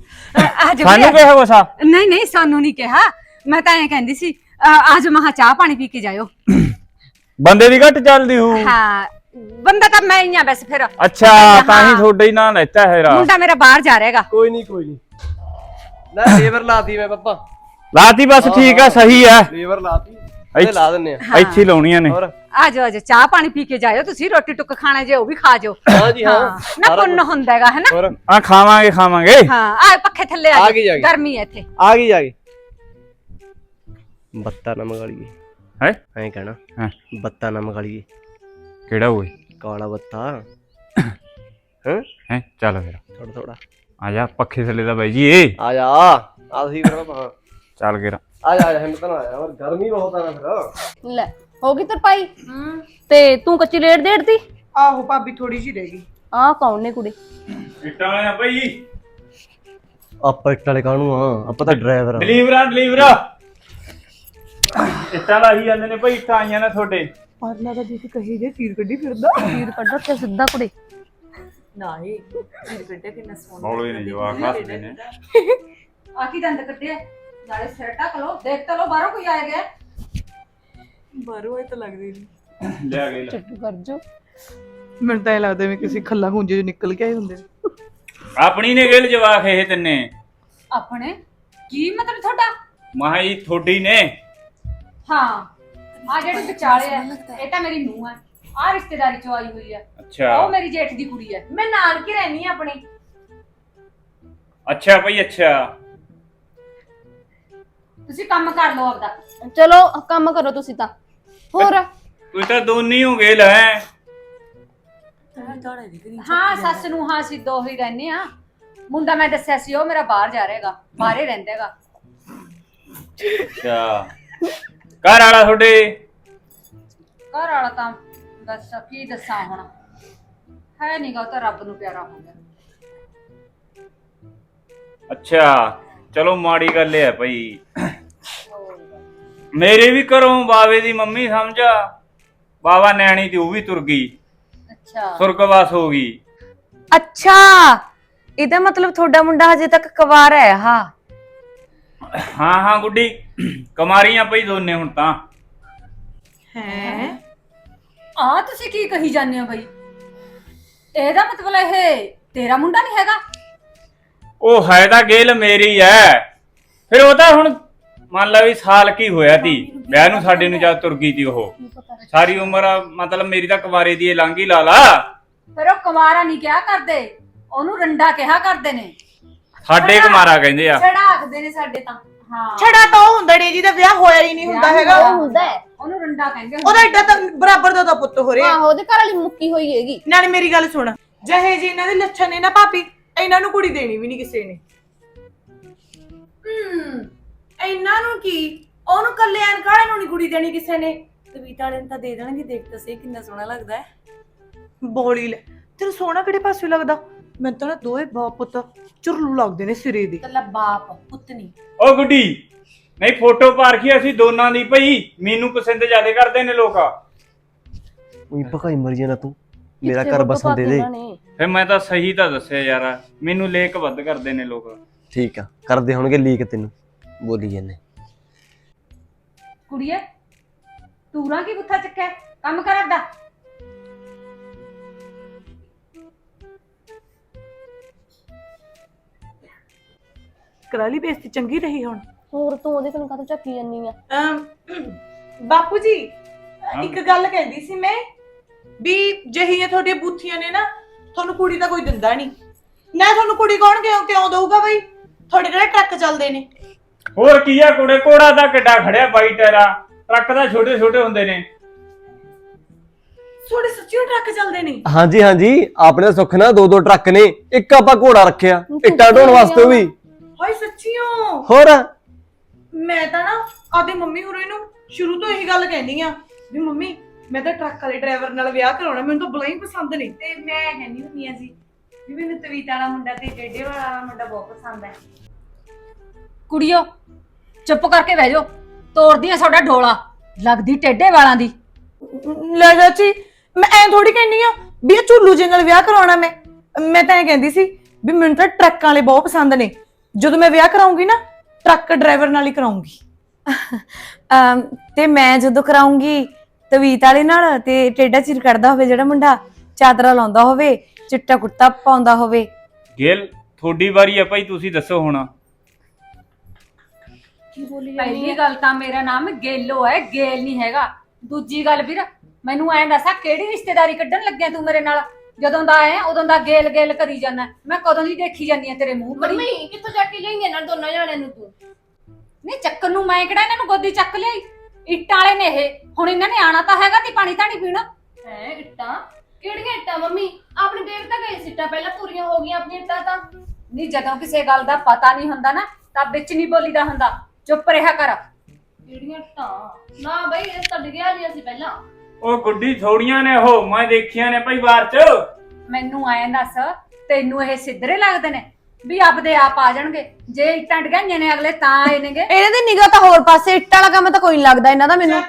ਅੱਜ ਸਾਨੂੰ ਕਿਹਾ ਵਸਾ ਨਹੀਂ ਨਹੀਂ ਸਾਨੂੰ ਨਹੀਂ ਕਿਹਾ। ਮੈਂ ਤਾਂ ਐਂ ਕਹਿੰਦੀ ਸੀ ਅਹ ਅੱਜ ਮਹਾ ਚਾਹ ਪਾਣੀ ਪੀ ਕੇ ਜਾਇਓ। ਬੰਦੇ ਦੀ ਘੱਟ ਚੱਲਦੀ ਹੂ ਹਾਂ ਬੰਦਾ ਤਾਂ ਮੈਂ ਹੀ ਆ ਬਸ ਫਿਰ। ਅੱਛਾ ਤਾਂ ਹੀ ਤੁਹਾਡਾ ਹੀ ਨਾਂ ਲੈਤਾ ਹੈ ਰਾ ਮੁੰਡਾ ਮੇਰਾ ਬਾਹਰ ਜਾ ਰਿਹਾਗਾ। ਕੋਈ ਨਹੀਂ ਕੋਈ ਨਹੀਂ। ਨਾ ਲੇਬਰ ਲਾਤੀ ਮੈਂ ਪਾਪਾ। ਲਾਤੀ ਬਸ ਠੀਕ ਆ ਸਹੀ ਆ। ਲੇਬਰ ਲਾਤੀ। ਇਹ ਲਾ ਦਿੰਨੇ ਆ। ਇੱਥੇ ਹੀ ਲਾਉਣੀਆਂ ਨੇ। ਹੋਰ? ਆ ਜਾਓ ਆ ਜਾਓ ਚਾਹ ਪਾਣੀ ਪੀ ਕੇ ਜਾਇਓ ਤੁਸੀਂ ਰੋਟੀ ਟੁੱਕ ਖਾਣਾ ਜੇ ਉਹ ਵੀ ਖਾ ਜਾਓ। ਹਾਂ ਜੀ ਹਾਂ। ਨਾ ਪੁੰਨ ਹੁੰਦਾ ਹੈਗਾ ਹੈ ਨਾ? ਹੋਰ? ਆ ਖਾਵਾਂਗੇ ਖਾਵਾਂਗੇ। ਹਾਂ ਆ ਪੱਖੇ ਥੱਲੇ ਆ ਆ ਗਈ, ਆ ਜਾਓ ਗਈ। ਗਰਮੀ ਹੈ ਇੱਥੇ। ਆ ਗਈ ਜਾ ਗਈ। ਬੱਤਾ ਨਾ ਮਗਾਲੀਏ। ਹੈ? ਐਂ ਕਹਿਣਾ। ਹਾਂ। ਬੱਤਾ ਨਾ ਕਿਹੜਾ ਓਏ? ਕਾਲਾ ਬੱਤਾ। ਹਾਂ? ਹੈ? ਚੱਲ ਫਿਰ। ਥੋੜਾ ਥੋੜਾ ਆ ਜਾ ਪੱਖੇ ਥੱਲੇ ਦਾ ਬਾਈ ਜੀ ਏ। ਆ ਜਾ। ਆ ਸੀ ਫਿਰ ਹਾਂ ਚੱਲ ਗਿਆ ਆ ਜਾ ਆ ਜਾ ਹਿੰਮਤ ਨਾ ਆਇਆ ਹੋਰ ਗਰਮੀ ਬਹੁਤ ਆ ਨਾ ਫਿਰ। ਲੈ ਹੋ ਗਈ ਤਰਪਾਈ? ਤੇ ਤੂੰ ਕੱਚੀ ਲੇਟ ਦੇੜਤੀ? ਆਹੋ ਭਾਬੀ ਥੋੜੀ ਜਿਹੀ ਰਹਿ ਗਈ। ਆਹ ਕੌਣ ਨੇ ਕੁੜੇ? ਇੱਟਾਂ ਵਾਲੇ ਆ ਭਾਈ ਆਪਾਂ ਇੱਟ ਵਾਲੇ ਕਾਹਨੂੰ ਆ? ਆਪਾਂ ਤਾਂ ਡਰਾਈਵਰ ਆ। Delivery delivery. ਇੱਟਾਂ ਲਾਹੀ ਜਾਂਦੇ ਨੇ ਭਾਈ ਇੱਟਾਂ ਆਈਆਂ ਨੇ ਤੁਹਾਡੇ। ਪਰਨਾ ਦਾ ਦੇਖ ਕਹੀ ਜੇ ਤੀਰ ਕੱਢੀ ਫਿਰਦਾ। ਤੀਰ ਕੱਢੋ ਤੇ ਸਿੱਧਾ ਕੁੜੇ। ਨਹੀਂ ਤੀਰ ਕੱਢਿਆ ਕਿੰਨਾ ਸੋਹਣਾ ਬੋਲੋ ਨੇ ਜਵਾਕ ਹੱਸਦੇ ਨੇ। ਆ ਕੀ ਦੰਦ ਕੱਢਿਆ? ਨਾਲੇ ਸਿਰ ਢੱਕ ਲੋ ਦੇਖ ਤਾਂ ਲੋ ਬਾਹਰੋਂ ਕੋਈ ਆਇਆ ਗਿਆ। ਬਾਹਰੋਂ ਇਹ ਤਾਂ ਲੱਗਦੀ ਨਹੀਂ ਲਿਆ ਗਏ ਲੈ। ਚੁੱਪ ਕਰ ਜੋ। ਮੈਨੂੰ ਤਾਂ ਇਹ ਲੱਗਦਾ ਵੀ ਕਿਸੇ ਖੱਲਾ ਖੁੰਝੇ ਚੋਂ ਨਿਕਲ ਕੇ ਆਏ ਹੁੰਦੇ। ਨੇ ਆਪਣੀ ਨੇ ਗਿਲ ਜਵਾਕ ਇਹ ਤਿੰਨੇ। ਆਪਣੇ? ਕੀ ਮਤਲਬ ਤੁਹਾਡਾ? ਮਹਾ ਜੀ ਥੋੜੀ ਨੇ। ਹਾਂ। ਆ ਜਿਹੜੀ ਵਿਚਾਲੇ ਆ ਇਹ ਤਾਂ ਮੇਰੀ ਨੂੰਹ ਆ। ਆ ਰਿਸ਼ਤੇਦਾਰੀ ਚੋਂ ਆਈ ਹੋਈ ਆ। ਅੱਛਾ। ਉਹ ਮੇਰੀ ਜੇਠ ਦੀ ਕੁੜੀ ਆ। ਮੈਂ ਨਾਨਕੇ ਰਹਿਣੀ ਆ ਆਪਣੇ? ਅੱਛਾ ਭਾਈ ਅੱਛਾ। ਤੁਸੀਂ ਕੰਮ ਕਰ ਲਓ ਆਪਦਾ। ਚਲੋ ਕੰਮ ਕਰੋ ਤੁਸੀਂ ਤਾਂ। ਹੋਰ? ਤੁਸੀਂ ਤਾਂ ਦੋਨੀ ਹੋ ਗਏ ਲੈ। ਹਾਂ ਸੱਸ ਨੂੰ ਹਾਂ ਅਸੀਂ ਦੋ ਹੀ ਰਹਿੰਦੇ ਆ। ਮੁੰਡਾ ਮੈਂ ਦੱਸਿਆ ਸੀ ਉਹ ਮੇਰਾ ਬਾਹਰ ਜਾ ਰਿਹਾਗਾ ਬਾਹਰੇ ਰਹਿੰਦਾ ਹੈਗਾ। ਅੱਛਾ। ਘਰ ਵਾਲਾ ਤੁਹਾਡੇ? ਘਰ ਵਾਲਾ ਤਾਂ ਦੱਸ ਕੀ ਦੱਸਾਂ ਹੁਣ? ਹੈ ਉਹ ਤਾਂ ਰੱਬ ਨੂੰ ਪਿਆਰਾ ਹੋ ਗਿਆ ਅੱਛਾ ਚਲੋ ਮਾੜੀ ਗੱਲ ਹੈ ਭਾਈ। ਮੇਰੇ ਵੀ ਘਰੋਂ ਬਾਵੇ ਦੀ ਮੰਮੀ ਸਮਝਾ ਬਾਵਾ ਨੈਣੀ ਦੀ ਉਹ ਵੀ ਤੁਰ ਗਈ। ਅੱਛਾ। ਸੁਰਗਵਾਸ ਹੋ ਗਈ। ਅੱਛਾ ਇਹਦਾ ਮਤਲਬ ਤੁਹਾਡਾ ਮੁੰਡਾ ਹਜੇ ਤੱਕ ਕੁਵਾਰ ਹੈ ਹਾਂ? ਹਾਂ ਹਾਂ ਗੁੱਡੀ। ਕਮਾਰੀਆਂ ਪਈ ਦੋਨੇ ਹੁਣ ਤਾਂ। ਹੈ? ਆ ਤੁਸੀਂ ਕੀ ਕਹੀ ਜਾਂਦੇ ਹੋ ਬਈ? ਇਹਦਾ ਮਤਲਬ ਇਹ ਤੇਰਾ ਮੁੰਡਾ ਨਹੀਂ ਹੈਗਾ? ਉਹ ਹੈ ਤਾਂ ਗੇਲ ਮੇਰੀ ਐ। ਫਿਰ ਉਹ ਤਾਂ ਹੁਣ ਮੰਨ ਲਾ ਵੀ ਸਾਲ ਕੀ ਹੋਇਆ ਤੀ ਵਿਆਹ ਨੂੰ ਸਾਡੇ ਨੂੰ ਜਦ ਤੁਰ ਗਈ ਤੀ ਉਹ। ਸਾਰੀ ਉਮਰ ਮਤਲਬ ਮੇਰੀ ਤਾਂ ਕੁਵਾਰੇ ਦੀ ਇਹ ਲਾਂਗੀ ਲਾ ਲਾ। ਫਿਰ ਉਹ ਕੁਮਾਰਾ ਨਹੀਂ ਕਿਹਾ ਕਰਦੇ। ਉਹਨੂੰ ਰੰਡਾ ਕਿਹਾ ਕਰਦੇ ਨੇ। ਸਾਡੇ ਕੁਮਾਰਾ ਕਹਿੰਦੇ ਆ। ਛੜਾਕਦੇ ਨੇ ਸਾਡੇ ਤਾਂ। ਹਾਂ। ਛੜਾ ਤਾਂ ਉਹ ਹੁੰਦਾ ਨੀ ਜਿਹਦਾ ਵਿਆਹ ਹੋਇਆ ਹੀ ਨਹੀਂ ਹੁੰਦਾ ਹੈਗਾ। ਉਹ ਹੁੰਦਾ ਹੈ ਉਹਨੂੰ ਰੰਡਾ ਕਹਿੰਦੇ ਉਹਦਾ ਐਡਾ ਤਾਂ ਬਰਾਬਰ ਦਾ ਤਾਂ ਪੁੱਤ ਹੋ ਰਿਹਾ। ਆਹੋ ਉਹਦੇ ਘਰ ਵਾਲੀ ਮੁੱਕੀ ਹੋਈ ਹੈਗੀ। ਨਾਲੇ ਮੇਰੀ ਗੱਲ ਸੁਣ ਜਿਹੇ ਜੀ ਇਹਨਾਂ ਦੇ ਲੱਛਣ ਨੇ ਨਾ ਭਾਪੀ ਇਹਨਾਂ ਨੂੰ ਕੁੜੀ ਦੇਣੀ ਵੀ ਨਹੀਂ ਕਿਸੇ ਨੇ। ਹੂੰ ਇਹਨਾਂ ਨੂੰ ਕੀ? ਉਹਨੂੰ ਕਲਿਆਣ ਕਾਲੇ ਨੂੰ ਨਹੀਂ ਕੁੜੀ ਦੇਣੀ ਕਿਸੇ ਨੇ। ਕਵਿਤਾ ਵਾਲੇ ਨੂੰ ਤਾਂ ਦੇ ਦੇਣਗੇ ਦੇਖ ਤਾਂ ਸਹੀ ਕਿੰਨਾ ਸੋਹਣਾ ਲੱਗਦਾ ਹੈ। ਬੋਲੀ ਲੈ ਤੇਰਾ ਸੋਹਣਾ ਕਿਹੜੇ ਪਾਸੇ ਲੱਗਦਾ? ਮੈਨੂੰ ਤਾਂ ਨਾ ਦੋਏ ਬਾਪ ਪੁੱਤ ਚੁਰਲੂ ਲੱਗਦੇ ਨੇ ਸਿਰੇ ਦੇ। ਕੱਲਾ ਬਾਪ ਪੁੱਤ ਨਹੀਂ। ਉਹ ਗੁੱਡੀ ਨਹੀਂ ਫੋਟੋ ਪਾਰਖੀ ਅਸੀਂ ਦੋਨਾਂ ਦੀ ਭਈ? ਮੈਨੂੰ ਪਸੰਦ ਜ਼ਿਆਦੇ ਕਰਦੇ ਨੇ ਲੋਕ ਉਹੀ ਭਕਾਈ ਮਰ ਜਾਣਾ ਤੂੰ। ਮੇਰਾ ਘਰ ਬਸਣ ਦੇ ਦੇ? ਫਿਰ ਮੈਂ ਤਾਂ ਸਹੀ ਤਾਂ ਦੱਸਿਆ ਯਾਰ ਮੈਨੂੰ ਲੇਕ ਵੱਧ ਕਰਦੇ ਨੇ ਲੋਕ। ਠੀਕ ਆ ਕਰਦੇ ਹੋਣਗੇ ਲੀਕ ਤੈਨੂੰ। ਬੋਲੀ ਜਾਂਦੇ। ਕੁੜੀਏ ਤੂਰਾਂ ਕੀ ਬੁੱਥਾ ਚੱਕਿਆ? ਕੰਮ ਕਰ ਅੱਦਾ ਕਰਾ ਲਈ ਬੇਇੱਜ਼ਤੀ ਚੰਗੀ ਰਹੀ ਹੁਣ? ਹੋਰ ਤੂੰ ਉਹਦੇ ਕੋਲ ਕਾਹਤੋਂ ਚੱਕੀ ਜਾਂਦੀ ਆ? ਅਮ, ਬਾਪੂ ਜੀ ਇੱਕ ਗੱਲ ਕਹਿੰਦੀ ਸੀ ਮੈਂ ਵੀ ਜਹੀਆਂ ਤੁਹਾਡੀਆਂ ਬੂਥੀਆਂ ਨੇ ਨਾ ਤੁਹਾਨੂੰ ਕੁੜੀ ਤਾਂ ਕੋਈ ਦਿੰਦਾ ਨਹੀਂ। ਨਾ ਤੁਹਾਨੂੰ ਕੁੜੀ ਕੌਣ ਕਿਉਂ ਕਿਉਂ ਦਊਗਾ ਬਈ? ਤੁਹਾਡੇ ਕਿਹੜੇ ਟਰੱਕ ਚੱਲਦੇ ਨੇ? ਹੋਰ ਕੀ ਆ ਕੋੜੇ? ਕੋੜਾ ਦਾ ਕਿੱਡਾ ਖੜਿਆ ਬਾਈ ਟੈਰਾ ਟਰੱਕ ਤਾਂ ਛੋਟੇ ਛੋਟੇ ਹੁੰਦੇ ਨੇ। ਤੁਹਾਡੇ ਸੱਚੀਓ ਟਰੱਕ ਚੱਲਦੇ ਨੇ? ਹਾਂਜੀ ਹਾਂਜੀ। ਆਪਣੇ ਸੁੱਖ ਨਾਲ ਦੋ ਦੋ ਟਰੱਕ ਨੇ। ਇੱਕ ਆਪਾਂ ਘੋੜਾ ਰੱਖਿਆ। ਇੱਟਾਂ ਢੋਣ ਵਾਸਤੇ ਵੀ। ਹਾਏ ਸੱਚੀਓ। ਹੋਰ? ਮੈਂ ਤਾਂ ਨਾ ਆਦੇ ਮੰਮੀ ਹੋਰੇ ਨੂੰ ਸ਼ੁਰੂ ਤੋਂ ਇਹੀ ਗੱਲ ਕਹਿੰਦੀ ਆ ਵੀ ਮੰਮੀ ਮੈਂ ਤਾਂ ਟਰੱਕ ਵਾਲੇ ਡਰਾਈਵਰ ਨਾਲ ਵਿਆਹ ਕਰਾਉਣਾ ਮੈਨੂੰ ਤਾਂ ਹੀ ਪਸੰਦ ਨਹੀਂ। ਤੇ ਮੈਂ ਕਹਿੰਦੀ ਹੁੰਦੀ ਆ ਜੀ ਵੀ ਮੈਨੂੰ ਤਵੀਤਾ ਵਾਲਾ ਮੁੰਡਾ ਤੇ ਡੇਡੇ ਵਾਲਾ ਮੁੰਡਾ ਬਹੁਤ ਪਸੰਦ ਹੈ ਕੁੜੀਓ ਚੁੱਪ ਕਰਕੇ ਬਹਿ ਜਾਓ ਤੋੜਦੀ ਆ ਤੁਹਾਡਾ ਢੋਲਾ ਲੱਗਦੀ ਟੇਡੇ ਵਾਲਾਂ ਦੀ। ਲੈ ਚਾਚੀ ਮੈਂ ਐਂ ਥੋੜੀ ਕਹਿੰਨੀ ਆ ਵੀ ਇਹ ਝੁੱਲੂ ਜੀ ਨਾਲ ਵਿਆਹ ਕਰਾਉਣਾ ਮੈਂ। ਮੈਂ ਤਾਂ ਇਹ ਕਹਿੰਦੀ ਸੀ ਵੀ ਮੈਨੂੰ ਤਾਂ ਟਰੱਕਾਂ ਵਾਲੇ ਬਹੁਤ ਪਸੰਦ ਨੇ। ਜਦੋਂ ਮੈਂ ਵਿਆਹ ਕਰਾਉਂਗੀ ਨਾ ਟਰੱਕ ਡਰਾਈਵਰ ਨਾਲ ਹੀ ਕਰਾਉਂਗੀ। ਅਮ, ਤੇ ਮੈਂ ਜਦੋਂ ਕਰਾਉਂਗੀ ਤਵੀਤ ਵਾਲੇ ਨਾਲ ਤੇ ਟੇਡਾ ਚਿਰ ਕੱਢਦਾ ਹੋਵੇ ਜਿਹੜਾ ਮੁੰਡਾ ਚਾਦਰਾ ਲਾਉਂਦਾ ਹੋਵੇ ਚਿੱਟਾ ਕੁੜਤਾ ਪਾਉਂਦਾ ਹੋਵੇ। ਗੇਲ ਤੁਹਾਡੀ ਵਾਰੀ ਆ ਭਾਈ ਤੁਸੀਂ ਦੱਸੋ ਹੁਣ। ਪਹਿਲੀ ਗੱਲ ਤਾਂ ਮੇਰਾ ਨਾਮ ਗੇਲੋ ਹੈ ਗੇਲ ਨਹੀਂ ਹੈਗਾ। ਦੂਜੀ ਗੱਲ ਵੀਰ ਮੈਨੂੰ ਐਂ ਦੱਸਾ ਕਿਹੜੀ ਰਿਸ਼ਤੇਦਾਰੀ ਕੱਢਣ ਲੱਗਿਆ ਤੂੰ ਮੇਰੇ ਨਾਲ? ਜਦੋਂ ਦਾ ਆਇਆ ਉਦੋਂ ਦਾ ਗੇਲ ਗੇਲ ਕਰੀ ਜਾਂਦਾ। ਮੈਂ ਕਦੋਂ ਦੀ ਦੇਖੀ ਜਾਂਦੀ ਆ ਤੇਰੇ ਮੂੰਹ ਕਰੀ ਮੰਮੀ ਕਿੱਥੋਂ ਚੱਕ ਕੇ ਲਿਆਈਆਂ ਨਾਲ ਦੋਨਾਂ ਜਾਣਿਆਂ ਨੂੰ ਤੂੰ? ਨਹੀਂ ਚੱਕਰ ਨੂੰ ਮੈਂ ਕਿਹੜਾ ਇਹਨਾਂ ਨੂੰ ਗੋਦੀ ਚੱਕ ਲਿਆਈ? ਇੱਟਾਂ ਵਾਲੇ ਨੇ ਇਹ। ਹੁਣ ਇਹਨਾਂ ਨੇ ਆਣਾ ਤਾਂ ਹੈਗਾ ਤੇ ਪਾਣੀ ਧਾਣੀ ਪੀਣਾ। ਹੈ ਇੱਟਾਂ? ਕਿਹੜੀਆਂ ਇੱਟਾਂ ਮੰਮੀ? ਆਪਣੇ ਦੇਵ ਤਾਂ ਗਏ ਸਿੱਟਾਂ ਪਹਿਲਾਂ ਪੂਰੀਆਂ ਹੋ ਗਈਆਂ ਆਪਣੀਆਂ ਇੱਟਾਂ ਤਾਂ। ਨਹੀਂ ਜਦੋਂ ਕਿਸੇ ਗੱਲ ਦਾ ਪਤਾ ਨਹੀਂ ਹੁੰਦਾ ਨਾ ਤਾਂ ਵਿੱਚ ਨਹੀਂ ਬੋਲੀਦਾ ਹੁੰਦਾ। ਚੁੱਪ ਰਿਹਾ ਕਰ। ਕਿਹੜੀਆਂ ਇੱਟਾਂ? ਨਾ ਬਈ ਇਹ ਤਾਂ ਡਿਗਿਆ ਨਹੀਂ ਸੀ ਪਹਿਲਾਂ। ਉਹ ਗੁੱਡੀ ਥੋੜੀਆਂ ਨੇ ਉਹ ਮੈਂ ਦੇਖੀਆਂ ਨੇ ਭਾਈ ਬਾਹਰ ਚ। ਮੈਨੂੰ ਐਂ ਦੱਸ ਤੈਨੂੰ ਇਹ ਸਿੱਧਰੇ ਲੱਗਦੇ ਨੇ ਵੀ ਆਪਦੇ ਆਪ ਆ ਜਾਣਗੇ? ਜੇ ਇੱਟਾਂ ਡਗਾਈਆਂ ਨੇ ਅਗਲੇ ਤਾਂ ਆਏ ਨੇਗੇ। ਇਹਨਾਂ ਦੀ ਨਿਗਾਹ ਤਾਂ ਹੋਰ ਪਾਸੇ ਇੱਟ ਵਾਲਾ ਕੰਮ ਤਾਂ ਕੋਈ ਨਹੀਂ ਲੱਗਦਾ ਇਹਨਾਂ ਦਾ ਮੈਨੂੰ।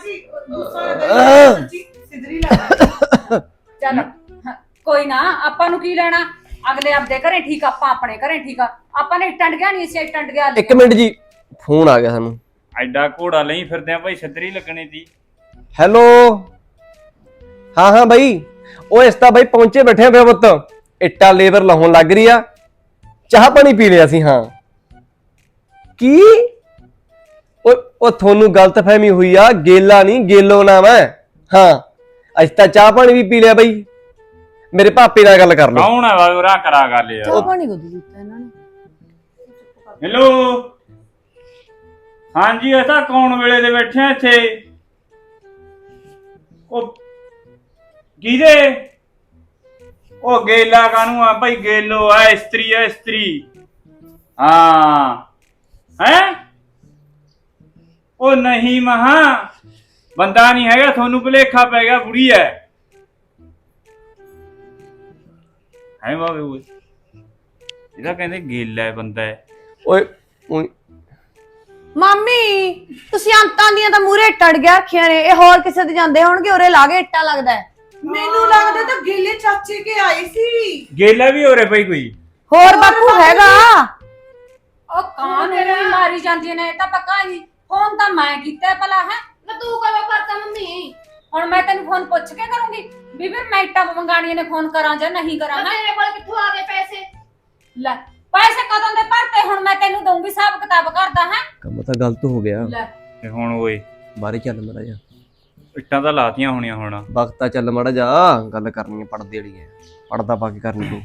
ਚੱਲ ਹਾਂ, ਕੋਈ ਨਾ ਆਪਾਂ ਨੂੰ ਕੀ ਲੈਣਾ? ਅਗਲੇ ਆਪਦੇ ਘਰੇ ਠੀਕ ਆਪਾਂ ਆਪਣੇ ਘਰੇ ਠੀਕ ਆ। ਆਪਾਂ ਨੇ ਇੱਟਾਂ ਨਹੀਂ ਸੀ ਇੱਟਾਂ ਡਗਿਆ ਇੱਕ ਮਿੰਟ ਜੀ ਫੋਨ ਆ ਗਿਆ ਸਾਨੂੰ। ਐਡਾ ਘੋੜਾ ਲਈ ਫਿਰਦੇ ਆ ਭਾਈ ਛਤਰੀ ਲੱਗਣੀ ਦੀ ਹੈਲੋ? ਹਾਂ ਹਾਂ ਬਾਈ। ਉਹ ਇਸ ਤਾਂ ਬਾਈ ਪਹੁੰਚੇ ਬੈਠੇ ਆ ਫਿਰ ਪੁੱਤ। ਇੱਟਾਂ ਲੇਬਰ ਲਾਉਣ ਲੱਗ ਰਹੀ ਆ। ਚਾਹ ਪਾਣੀ ਪੀ ਲਿਆ ਸੀ ਹਾਂ। ਕੀ? ਉਹ ਉਹ ਤੁਹਾਨੂੰ ਗਲਤਫਹਿਮੀ ਹੋਈ ਆ। ਗੇਲਾ ਨਹੀਂ ਗੇਲੋ ਨਾਮ ਹੈ। ਹਾਂ। ਅੱਜ ਤਾਂ ਚਾਹ ਪਾਣੀ ਵੀ ਪੀ ਲਿਆ ਬਾਈ। ਮੇਰੇ ਪਾਪੇ ਨਾਲ ਗੱਲ ਕਰ ਲਓ। ਕੌਣ ਹੈ ਵਾ ਉਰਾ? ਕਰਾ ਗੱਲ ਯਾਰ। ਚਾਹ ਪਾਣੀ ਕਦੋਂ ਦਿੱਤਾ ਇਹਨਾਂ ਨੇ? ਹੈਲੋ? ਹਾਂਜੀ ਇਹ ਤਾਂ ਕੌਣ ਵੇਲੇ ਦੇ ਬੈਠੇ ਆ ਇੱਥੇ? ਉਹ ਕਿਹਦੇ ਉਹ ਗੇਲਾ ਕਾਨੂੰ ਆ? ਭਾਈ ਗੇਲੋ ਆ ਇਸਤਰੀ ਆ ਇਸਤਰੀ। ਹਾਂ। ਹੈ? ਉਹ ਨਹੀਂ ਮਹਾ। ਬੰਦਾ ਨਹੀਂ ਹੈਗਾ ਤੁਹਾਨੂੰ ਭੁਲੇਖਾ ਪੈ ਗਿਆ ਬੁੜੀ ਹੈ ਹੈ ਬਾਬੇ ਉਹ ਇਹਦਾ ਕਹਿੰਦੇ ਗੇਲਾ ਹੈ ਬੰਦਾ ਹੈ ਓਏ ਓਏ। ਮਾਮੀ ਤੁਸੀਂ ਅੰਤਾਂ ਦੀਆਂ ਤਾਂ ਮੂਰੇ ਟੜ ਗਿਆ ਰੱਖੀਆਂ ਨੇ। ਇਹ ਹੋਰ ਕਿਸੇ ਦੇ ਜਾਂਦੇ ਹੋਣਗੇ ਉਰੇ ਲਾ ਕੇ ਇੱਟਾਂ ਲੱਗਦਾ ਹੈ। ਮੈਨੂੰ ਲੱਗਦਾ ਤਾਂ ਗੇਲੇ ਚਾਚੇ ਕੇ ਆਈ ਸੀ। ਗੇਲਾ ਵੀ ਹੋ ਰਿਹਾ ਭਾਈ ਕੋਈ। ਹੋਰ ਬਾਪੂ ਹੈਗਾ? ਉਹ ਕਾਂ ਨੇ ਵੀ ਮਾਰੀ ਜਾਂਦੀਆਂ ਨੇ ਇਹ ਤਾਂ ਪੱਕਾ ਹੀ। ਫੋਨ ਤਾਂ ਮੈਂ ਕੀਤਾ ਭਲਾ ਹੈ? ਨਾ ਤੂੰ ਕਦੋਂ ਕਰਤਾ ਮੰਮੀ? ਹੁਣ ਮੈਂ ਤੈਨੂੰ ਫੋਨ ਪੁੱਛ ਕੇ ਕਰੂੰਗੀ। ਵੀ ਫਿਰ ਮੈਂ ਇੱਟਾਂ ਮੰਗਾਣੀਆਂ ਨੇ ਫੋਨ ਕਰਾਂ ਜਾਂ ਨਹੀਂ ਕਰਾਂ ਨਾ ਹੈਂ? ਤੇਰੇ ਕੋਲ ਕਿੱਥੋਂ ਆ ਗਏ ਪੈਸੇ? ਲੈ ਪੈਸੇ ਕਦੋਂ ਦੇ ਭਰਤੇ? ਹੁਣ ਮੈਂ ਤੈਨੂੰ ਦਊਂਗੀ ਹਿਸਾਬ ਕਿਤਾਬ ਕਰਦਾ ਹੈ? ਕੰਮ ਤਾਂ ਗਲਤ ਹੋ ਗਿਆ। ਲੈ। ਤੇ ਹੁਣ ਓਏ। ਬਾਰੇ ਚੱਲ ਮੜਾ ਜਾ ਇੱਟਾਂ ਤਾਂ ਲਾਤੀਆਂ ਹੋਣੀਆਂ ਹੁਣ। ਵਕਤਾ ਚੱਲ ਮੜਾ ਜਾ ਗੱਲ ਕਰਨੀ ਹੈ ਪੜਦੇ ਵਾਲੀ ਹੈ ਪੜਦਾ ਪਾ ਕੇ ਕਰਨੀ ਤੂੰ।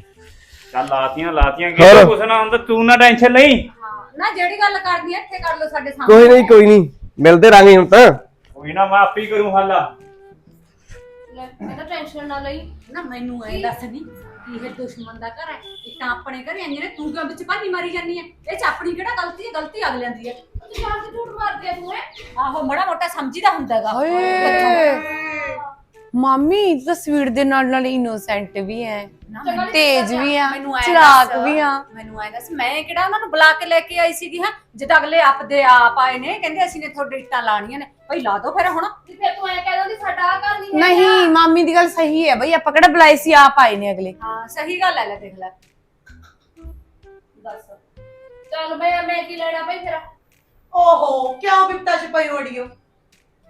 ਚੱਲ ਲਾਤੀਆਂ ਲਾਤੀਆਂ ਹੋਰ? ਕਿਹੜਾ ਕੁਛ ਨਾ ਹੁੰਦਾ ਤੂੰ ਨਾ ਟੈਨਸ਼ਨ ਲਈ। ਹਾਂ ਨਾ ਜਿਹੜੀ ਗੱਲ ਕਰਦੀ ਐ ਇੱਥੇ ਕਰ ਲਓ ਸਾਡੇ ਸਾਹਮਣੇ। ਕੋਈ ਨਹੀਂ ਕੋਈ ਨਹੀਂ। ਮਿਲਦੇ ਰਾਂਗੇ ਹੁਣ ਤਾਂ। ਕੋਈ ਨਾ ਮੈਂ ਆਪੇ ਹੀ ਕਰੂੰ ਹੱਲ। ਲੈ ਇਹਦਾ ਟੈਨਸ਼ਨ ਨਾ ਲਈ। ਨਾ ਮੈਨੂੰ ਐ ਦੱਸ ਨਹੀਂ ਕੀ ਇਹ ਦੁਸ਼ਮਣ ਦਾ ਘਰ ਹੈ? ਇੱਟਾਂ ਆਪਣੇ ਘਰੇ ਆਈਆਂ ਨੇ ਤੂੰ ਕਿਉਂ ਵਿੱਚ ਭਾਨੀ ਮਾਰੀ ਜਾਂਦੀ ਐ ਇਹ ਚ ਆਪਣੀ ਕਿਹੜਾ ਗਲਤੀ ਹੈ? ਗਲਤੀ ਅਗਲਿਆਂ ਦੀ ਐ ਤੂੰ ਕੇ ਝੂਠ ਮਾਰਦੀ ਆ ਤੂੰ ਹੈ? ਆਹੋ ਮੜਾ ਮੋਟਾ ਸਮਝੀਦਾ ਹੁੰਦਾਗਾ ਓਏ। ਮਾਮੀ ਤਸਵੀਰ ਦੇ ਨਾਲ ਨਾਲ ਇਨੋਸੈਂਟ ਵੀ ਹੈ ਤੇਜ ਵੀ ਆ ਚਲਾਕ ਵੀ ਆ। ਮੈਨੂੰ ਐ ਦੱਸ ਮੈਂ ਕਿਹੜਾ ਉਹਨਾਂ ਨੂੰ ਬੁਲਾ ਕੇ ਲੈ ਕੇ ਆਈ ਸੀਗੀ ਹਾਂ? ਜਦ ਅਗਲੇ ਆਪਦੇ ਆਪ ਆਏ ਨੇ ਕਹਿੰਦੇ ਅਸੀਂ ਨੇ ਤੁਹਾਡੇ ਇੱਟਾਂ ਲਾਣੀਆਂ ਨੇ। ਭਈ ਲਾ ਦੋ ਫਿਰ ਹੁਣ। ਤੇ ਫਿਰ ਤੂੰ ਐ ਕਹਿ ਦਿੰਦੀ ਸਾਡਾ ਆ ਘਰ ਨਹੀਂ ਨਹੀਂ ਮਾਮੀ ਦੀ ਗੱਲ ਸਹੀ ਹੈ ਬਈ ਆਪਾਂ ਕਿਹੜਾ ਬੁਲਾਈ ਸੀ ਆਪ ਆਏ ਨੇ ਅਗਲੇ। ਹਾਂ ਸਹੀ ਗੱਲ ਹੈ ਲੈ ਦੇਖ ਲੈ। ਦੱਸ। ਚੱਲ ਮੈਂ ਮੈਂ ਕੀ ਲੈਣਾ ਭਾਈ ਤੇਰਾ? ਓਹੋ ਕਿਉਂ ਬਿਪਤਾ ਚ ਪਈ ਓੜੀਓ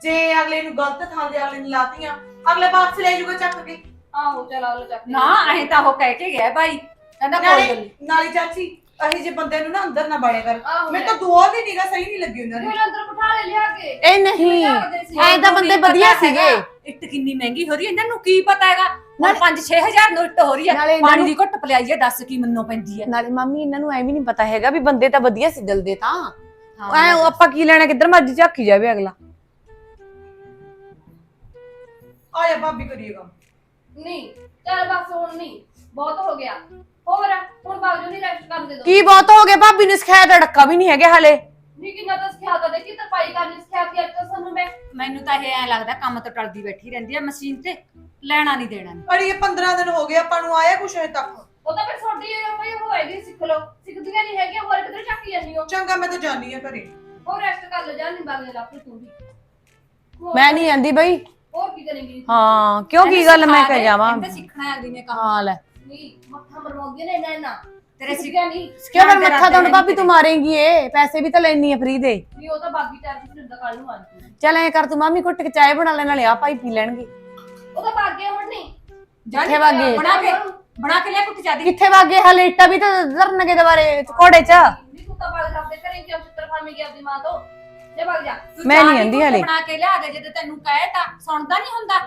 ਜੇ ਅਗਲੇ ਨੂੰ ਗਲਤ ਥਾਂ ਦੇ ਅਗਲੇ ਨੇ ਲਾਤੀਆਂ ਅਗਲੇ ਵਾਪਸ ਲੈ ਜਾਊਗਾ ਚੱਕ ਕੇ। ਆਹੋ ਚੱਲ ਆਲੋ ਚੱਕ ਨਾ ਐਂ ਤਾਂ ਉਹ ਕਹਿ ਕੇ ਗਿਆ ਭਾਈ। ਕਹਿੰਦਾ ਕੋਈ ਗੱਲ ਨਾਲੇ ਨੀ। ਨਾਲੇ ਚਾਚੀ ਅਹੀ ਜੇ ਬੰਦੇ ਨੂੰ ਨਾ ਅੰਦਰ ਨਾ ਬਾੜਿਆ ਕਰ ਮੈਂ ਤਾਂ ਦੁਆ ਦੀ ਨਿਗਾ ਸਹੀ ਨਹੀਂ ਲੱਗੀ ਉਹਨਾਂ ਦੀ। ਫਿਰ ਅੰਦਰ ਬਿਠਾ ਲੈ ਲਿਆ ਕੇ। ਇਹ ਨਹੀਂ ਐ ਤਾਂ ਬੰਦੇ ਵਧੀਆ ਸੀਗੇ। ਇੱਟ ਕਿੰਨੀ ਮਹਿੰਗੀ ਹੋ ਰਹੀ ਹੈ ਇਹਨਾਂ ਨੂੰ ਕੀ ਪਤਾ ਹੈਗਾ? ਹੁਣ 5-6000 ਨੂੰ ਇੱਟ ਹੋ ਰਹੀ ਹੈ। ਨਾਲੇ ਇਹਨਾਂ ਪਾਣੀ ਨੂੰ- ਦੀ ਘੁੱਟ ਪਲਾਈ ਹੈ ਦੱਸ ਕੀ ਮੰਨੋ ਪੈਂਦੀ ਹੈ। ਨਾਲੇ ਮਾਮੀ ਇਹਨਾਂ ਨੂੰ ਐ ਵੀ ਨਹੀਂ ਪਤਾ ਹੈਗਾ ਵੀ ਬੰਦੇ ਤਾਂ ਵਧੀਆ ਸੀ ਦਿਲ ਦੇ ਤਾਂ। ਐ ਉਹ ਆਪਾਂ ਕੀ ਲੈਣਾ ਕਿੱਧਰ ਮਰਜ਼ੀ ਝਾਕੀ ਜਾਵੇ ਅਗਲਾ। ਆਇਆ ਭਾਬੀ ਕਰੀਏਗਾ ਨਹੀਂ ਚੱਲ ਬਸ ਹੁਣ ਨਹੀਂ ਬਹੁਤ ਹੋ ਗਿਆ। ਹੋਰ ਹੁਣ ਬਾਜੂ ਨਹੀਂ ਰੈਸਟ ਕਰਨ ਦੇ ਦੋ। ਕੀ ਬਹੁਤ ਹੋ ਗਿਆ? ਭਾਬੀ ਨੇ ਸਿਖਾਇਆ ਤਾਂ ਡੱਕਾ ਵੀ ਨਹੀਂ ਹੈਗੇ ਹਾਲੇ। ਨਹੀਂ ਕਿੰਨਾ ਤਾਂ ਸਿਖਾ ਤਾ ਦੇਖੀ ਤਰਪਾਈ ਕਰਨੀ ਸਿਖਾਤੀ ਅੱਜ ਤਾਂ ਸਾਨੂੰ ਮੈਂ। ਮੈਨੂੰ ਤਾਂ ਇਹ ਐ ਲੱਗਦਾ ਕੰਮ ਤੋਂ ਟਲਦੀ ਬੈਠੀ ਰਹਿੰਦੀ ਹੈ ਮਸ਼ੀਨ ਤੇ ਲੈਣਾ ਨਹੀਂ ਦੇਣਾ। ਨੀ। ਅੜੀ ਇਹ 15 ਦਿਨ ਹੋ ਗਏ ਆਪਾਂ ਨੂੰ ਆਇਆ ਕੁਛ ਹਜੇ ਤੱਕ? ਉਹ ਤਾਂ ਫਿਰ ਛੋਟੀ ਹੋਈ ਹੋਏਗੀ ਸਿੱਖ ਲਓ। ਸਿੱਖਦੀਆਂ ਨਹੀਂ ਹੈਗੀਆਂ ਹੋਰ ਕਿਧਰ ਚੱਕੀ ਜਾਂਦੀ ਹੋ? ਚੰਗਾ ਮੈਂ ਤਾਂ ਜਾਣੀ ਆ ਘਰੇ। ਹੋਰ ਰੈਸਟ ਕਰ ਲੈ ਜਾ ਨਹੀਂ ਬਾਗ ਲੈ ਆਪੇ ਤੂੰ ਵੀ। ਹੋਰ- ਮੈਂ ਨਹੀਂ ਆਂਦੀ ਬਈ। ਹੋਰ ਕੀ ਕਰੇਂਗੀ? ਹਾਂ ਕਿਉਂ ਕੀ ਗੱਲ ਮੈਂ ਕਹਿ ਜਾਵਾਂ? ਕਹਿੰਦੇ ਸਿੱਖਣਾ ਅਗਲੀ ਨੇ ਕੰਮ। ਹਾਂ ਲੈ। ਨਹੀਂ ਮੱਥਾ ਮਰਵਾਉਂਦੀਆਂ ਨੇ ਇਹਨਾਂ ਇਹਨਾਂ ਤੇਰੇ ਸਿੱਖਿਆ ਨਹੀਂ? ਕਿਉਂ ਫਿਰ ਮੱਥਾ ਤਾਂ ਭਾਬੀ ਤੂੰ ਮਾਰੇਂਗੀ ਏ ਪੈਸੇ ਵੀ ਤਾਂ ਲੈਣੀ ਆ ਫ੍ਰੀ ਦੇ। ਵੀ ਉਹ ਤਾਂ ਬਾਗੀ ਚਾਰ ਕਿਸੇ ਦਾ ਕੱਲ ਨੂੰ ਆਂਦੀ ਚੱਲ ਐ ਕਰ ਤੂੰ ਮਾਮੀ ਘੁੱਟ ਕੇ ਚਾਹ ਬਣਾ ਲੈ ਨਾਲੇ ਆ ਭਾਈ ਪੀ ਲੈਣਗੇ। ਉਹ ਤਾਂ ਬਾਗੇ ਹੁਣ ਨਹੀਂ। ਕਿੱਥੇ ਵਾਗੇ ਬਣਾ ਕੇ ਬਣਾ ਕੇ ਲੈ ਕੁੱਟ ਜਾਦੀ ਕਿੱਥੇ ਵਾਗੇ ਹਲੇ ਇੱਟਾਂ ਵੀ ਤਾਂ ਧਰਨਗੇ ਦੁਬਾਰੇ ਘੋੜੇ 'ਚ। ਨਹੀਂ ਤੂੰ ਤਾਂ ਬਾਗ ਰੱਖਦੇ ਕਰੇ ਕਿ ਚਿੱਤਰ ਖਾਮੀ ਗਿਆ ਆਪਣੀ ਮਾਂ ਤੋਂ? ਜੇ ਬਾਗ ਜਾ। ਮੈਂ ਨਹੀਂ ਆਂਦੀ ਹਲੇ। ਬਣਾ ਕੇ ਲਿਆ ਦੇ ਜਦੋਂ ਤੈਨੂੰ ਕਹੇ ਤਾਂ ਸੁਣਦਾ ਨਹੀਂ ਹੁੰਦਾ।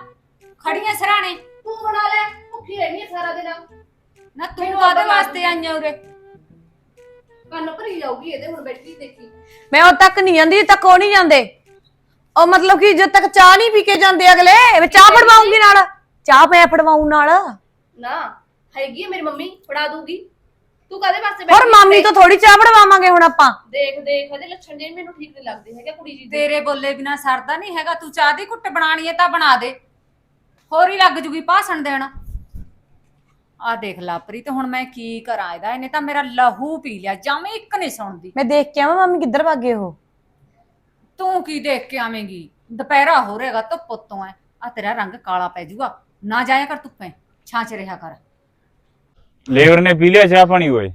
ਖੜੀਆਂ ਸਰਾਣੇ। ਤੂੰ ਬਣਾ ਲੈ ਭੁੱਖੀ ਰਹਿਣੀ ਹੈ ਸਾਰਾ ਦਿਨ। ਨਾ ਤੂੰ ਕਾਦੇ ਵਾਸਤੇ ਆਈਆਂ ਉਰੇ? ਕੰਨ ਭਰੀ ਜਾਊਗੀ ਇਹਦੇ ਹੁਣ ਬੈਠੀ ਦੇਖੀ। ਮੈਂ ਉਹ ਤੱਕ ਨਹੀਂ ਜਾਂਦੀ ਜਦ ਤੱਕ ਉਹ ਨਹੀਂ ਜਾਂਦੇ। ਉਹ ਮਤਲਬ ਕਿ ਜਦ ਤੱਕ ਚਾਹ ਨਹੀਂ ਪੀ ਕੇ ਜਾਂਦੇ ਅਗਲੇ ਮੈਂ ਚਾਹ ਫੜਵਾਉਂਗੀ ਨਾਲ। ਚਾਹ ਮੈਂ ਫੜਵਾਉਂ ਨਾਲ। ਨਾ ਹੈਗੀ ਹੈ ਮੇਰੀ ਮੰਮੀ ਫੜਾ ਦੂਗੀ। ਤੂੰ ਕਾਦੇ ਵਾਸਤੇ ਹੋਰ ਬੈਠੀ ਮਾਮੀ ਇੱਥੇ? ਤੋਂ ਥੋੜੀ ਚਾਹ ਫੜਵਾਵਾਂਗੇ ਹੁਣ ਆਪਾਂ। ਦੇਖ ਦੇਖ ਇਹਦੇ ਲੱਛਣ ਜੇ ਮੈਨੂੰ ਠੀਕ ਨਹੀਂ ਲੱਗਦੇ ਹੈਗੇ ਕੁੜੀ ਜੀ ਦੇ। ਤੇਰੇ ਬੋਲੇ ਬਿਨਾ ਸਰਦਾ ਨਹੀਂ ਹੈਗਾ ਤੂੰ ਚਾਹ ਦੀ ਘੁੱਟ ਬਣਾਣੀ ਹੈ ਤਾਂ ਬਣਾ ਦੇ। ਹੋਰ ਹੀ ਲੱਗ ਜੂਗੀ ਭਾਸ਼ਣ ਦੇਣ। ਆ ਦੇਖ ਲਾਪਰੀ ਤੇ ਹੁਣ ਮੈਂ ਕੀ ਕਰਾਂ ਇਹਦਾ? ਇਹਨੇ ਤਾਂ ਮੇਰਾ ਲਹੂ ਪੀ ਲਿਆ ਜਮੇ ਇੱਕ ਨਹੀਂ ਸੁਣਦੀ। ਮੈਂ ਦੇਖ ਕੇ ਆਵਾਂ ਮੰਮੀ ਕਿੱਧਰ ਭਾਗੇ ਉਹ। ਤੂੰ ਕੀ ਦੇਖ ਕੇ ਆਵੇਂਗੀ? ਦੁਪਹਿਰਾ ਹੋ ਰਹੇਗਾ ਧੁੱਪ ਉੱਤੋਂ ਐ ਆ ਤੇਰਾ ਰੰਗ ਕਾਲਾ ਪੈ ਜਾਊਗਾ ਨਾ ਜਾਇਆ ਕਰ ਧੁੱਪੇ ਛਾਂ ਚ ਰਿਹਾ ਕਰ। ਲੇਬਰ ਨੇ ਪੀ ਲਿਆ ਚਾਹ ਪਾਣੀ ਓਏ?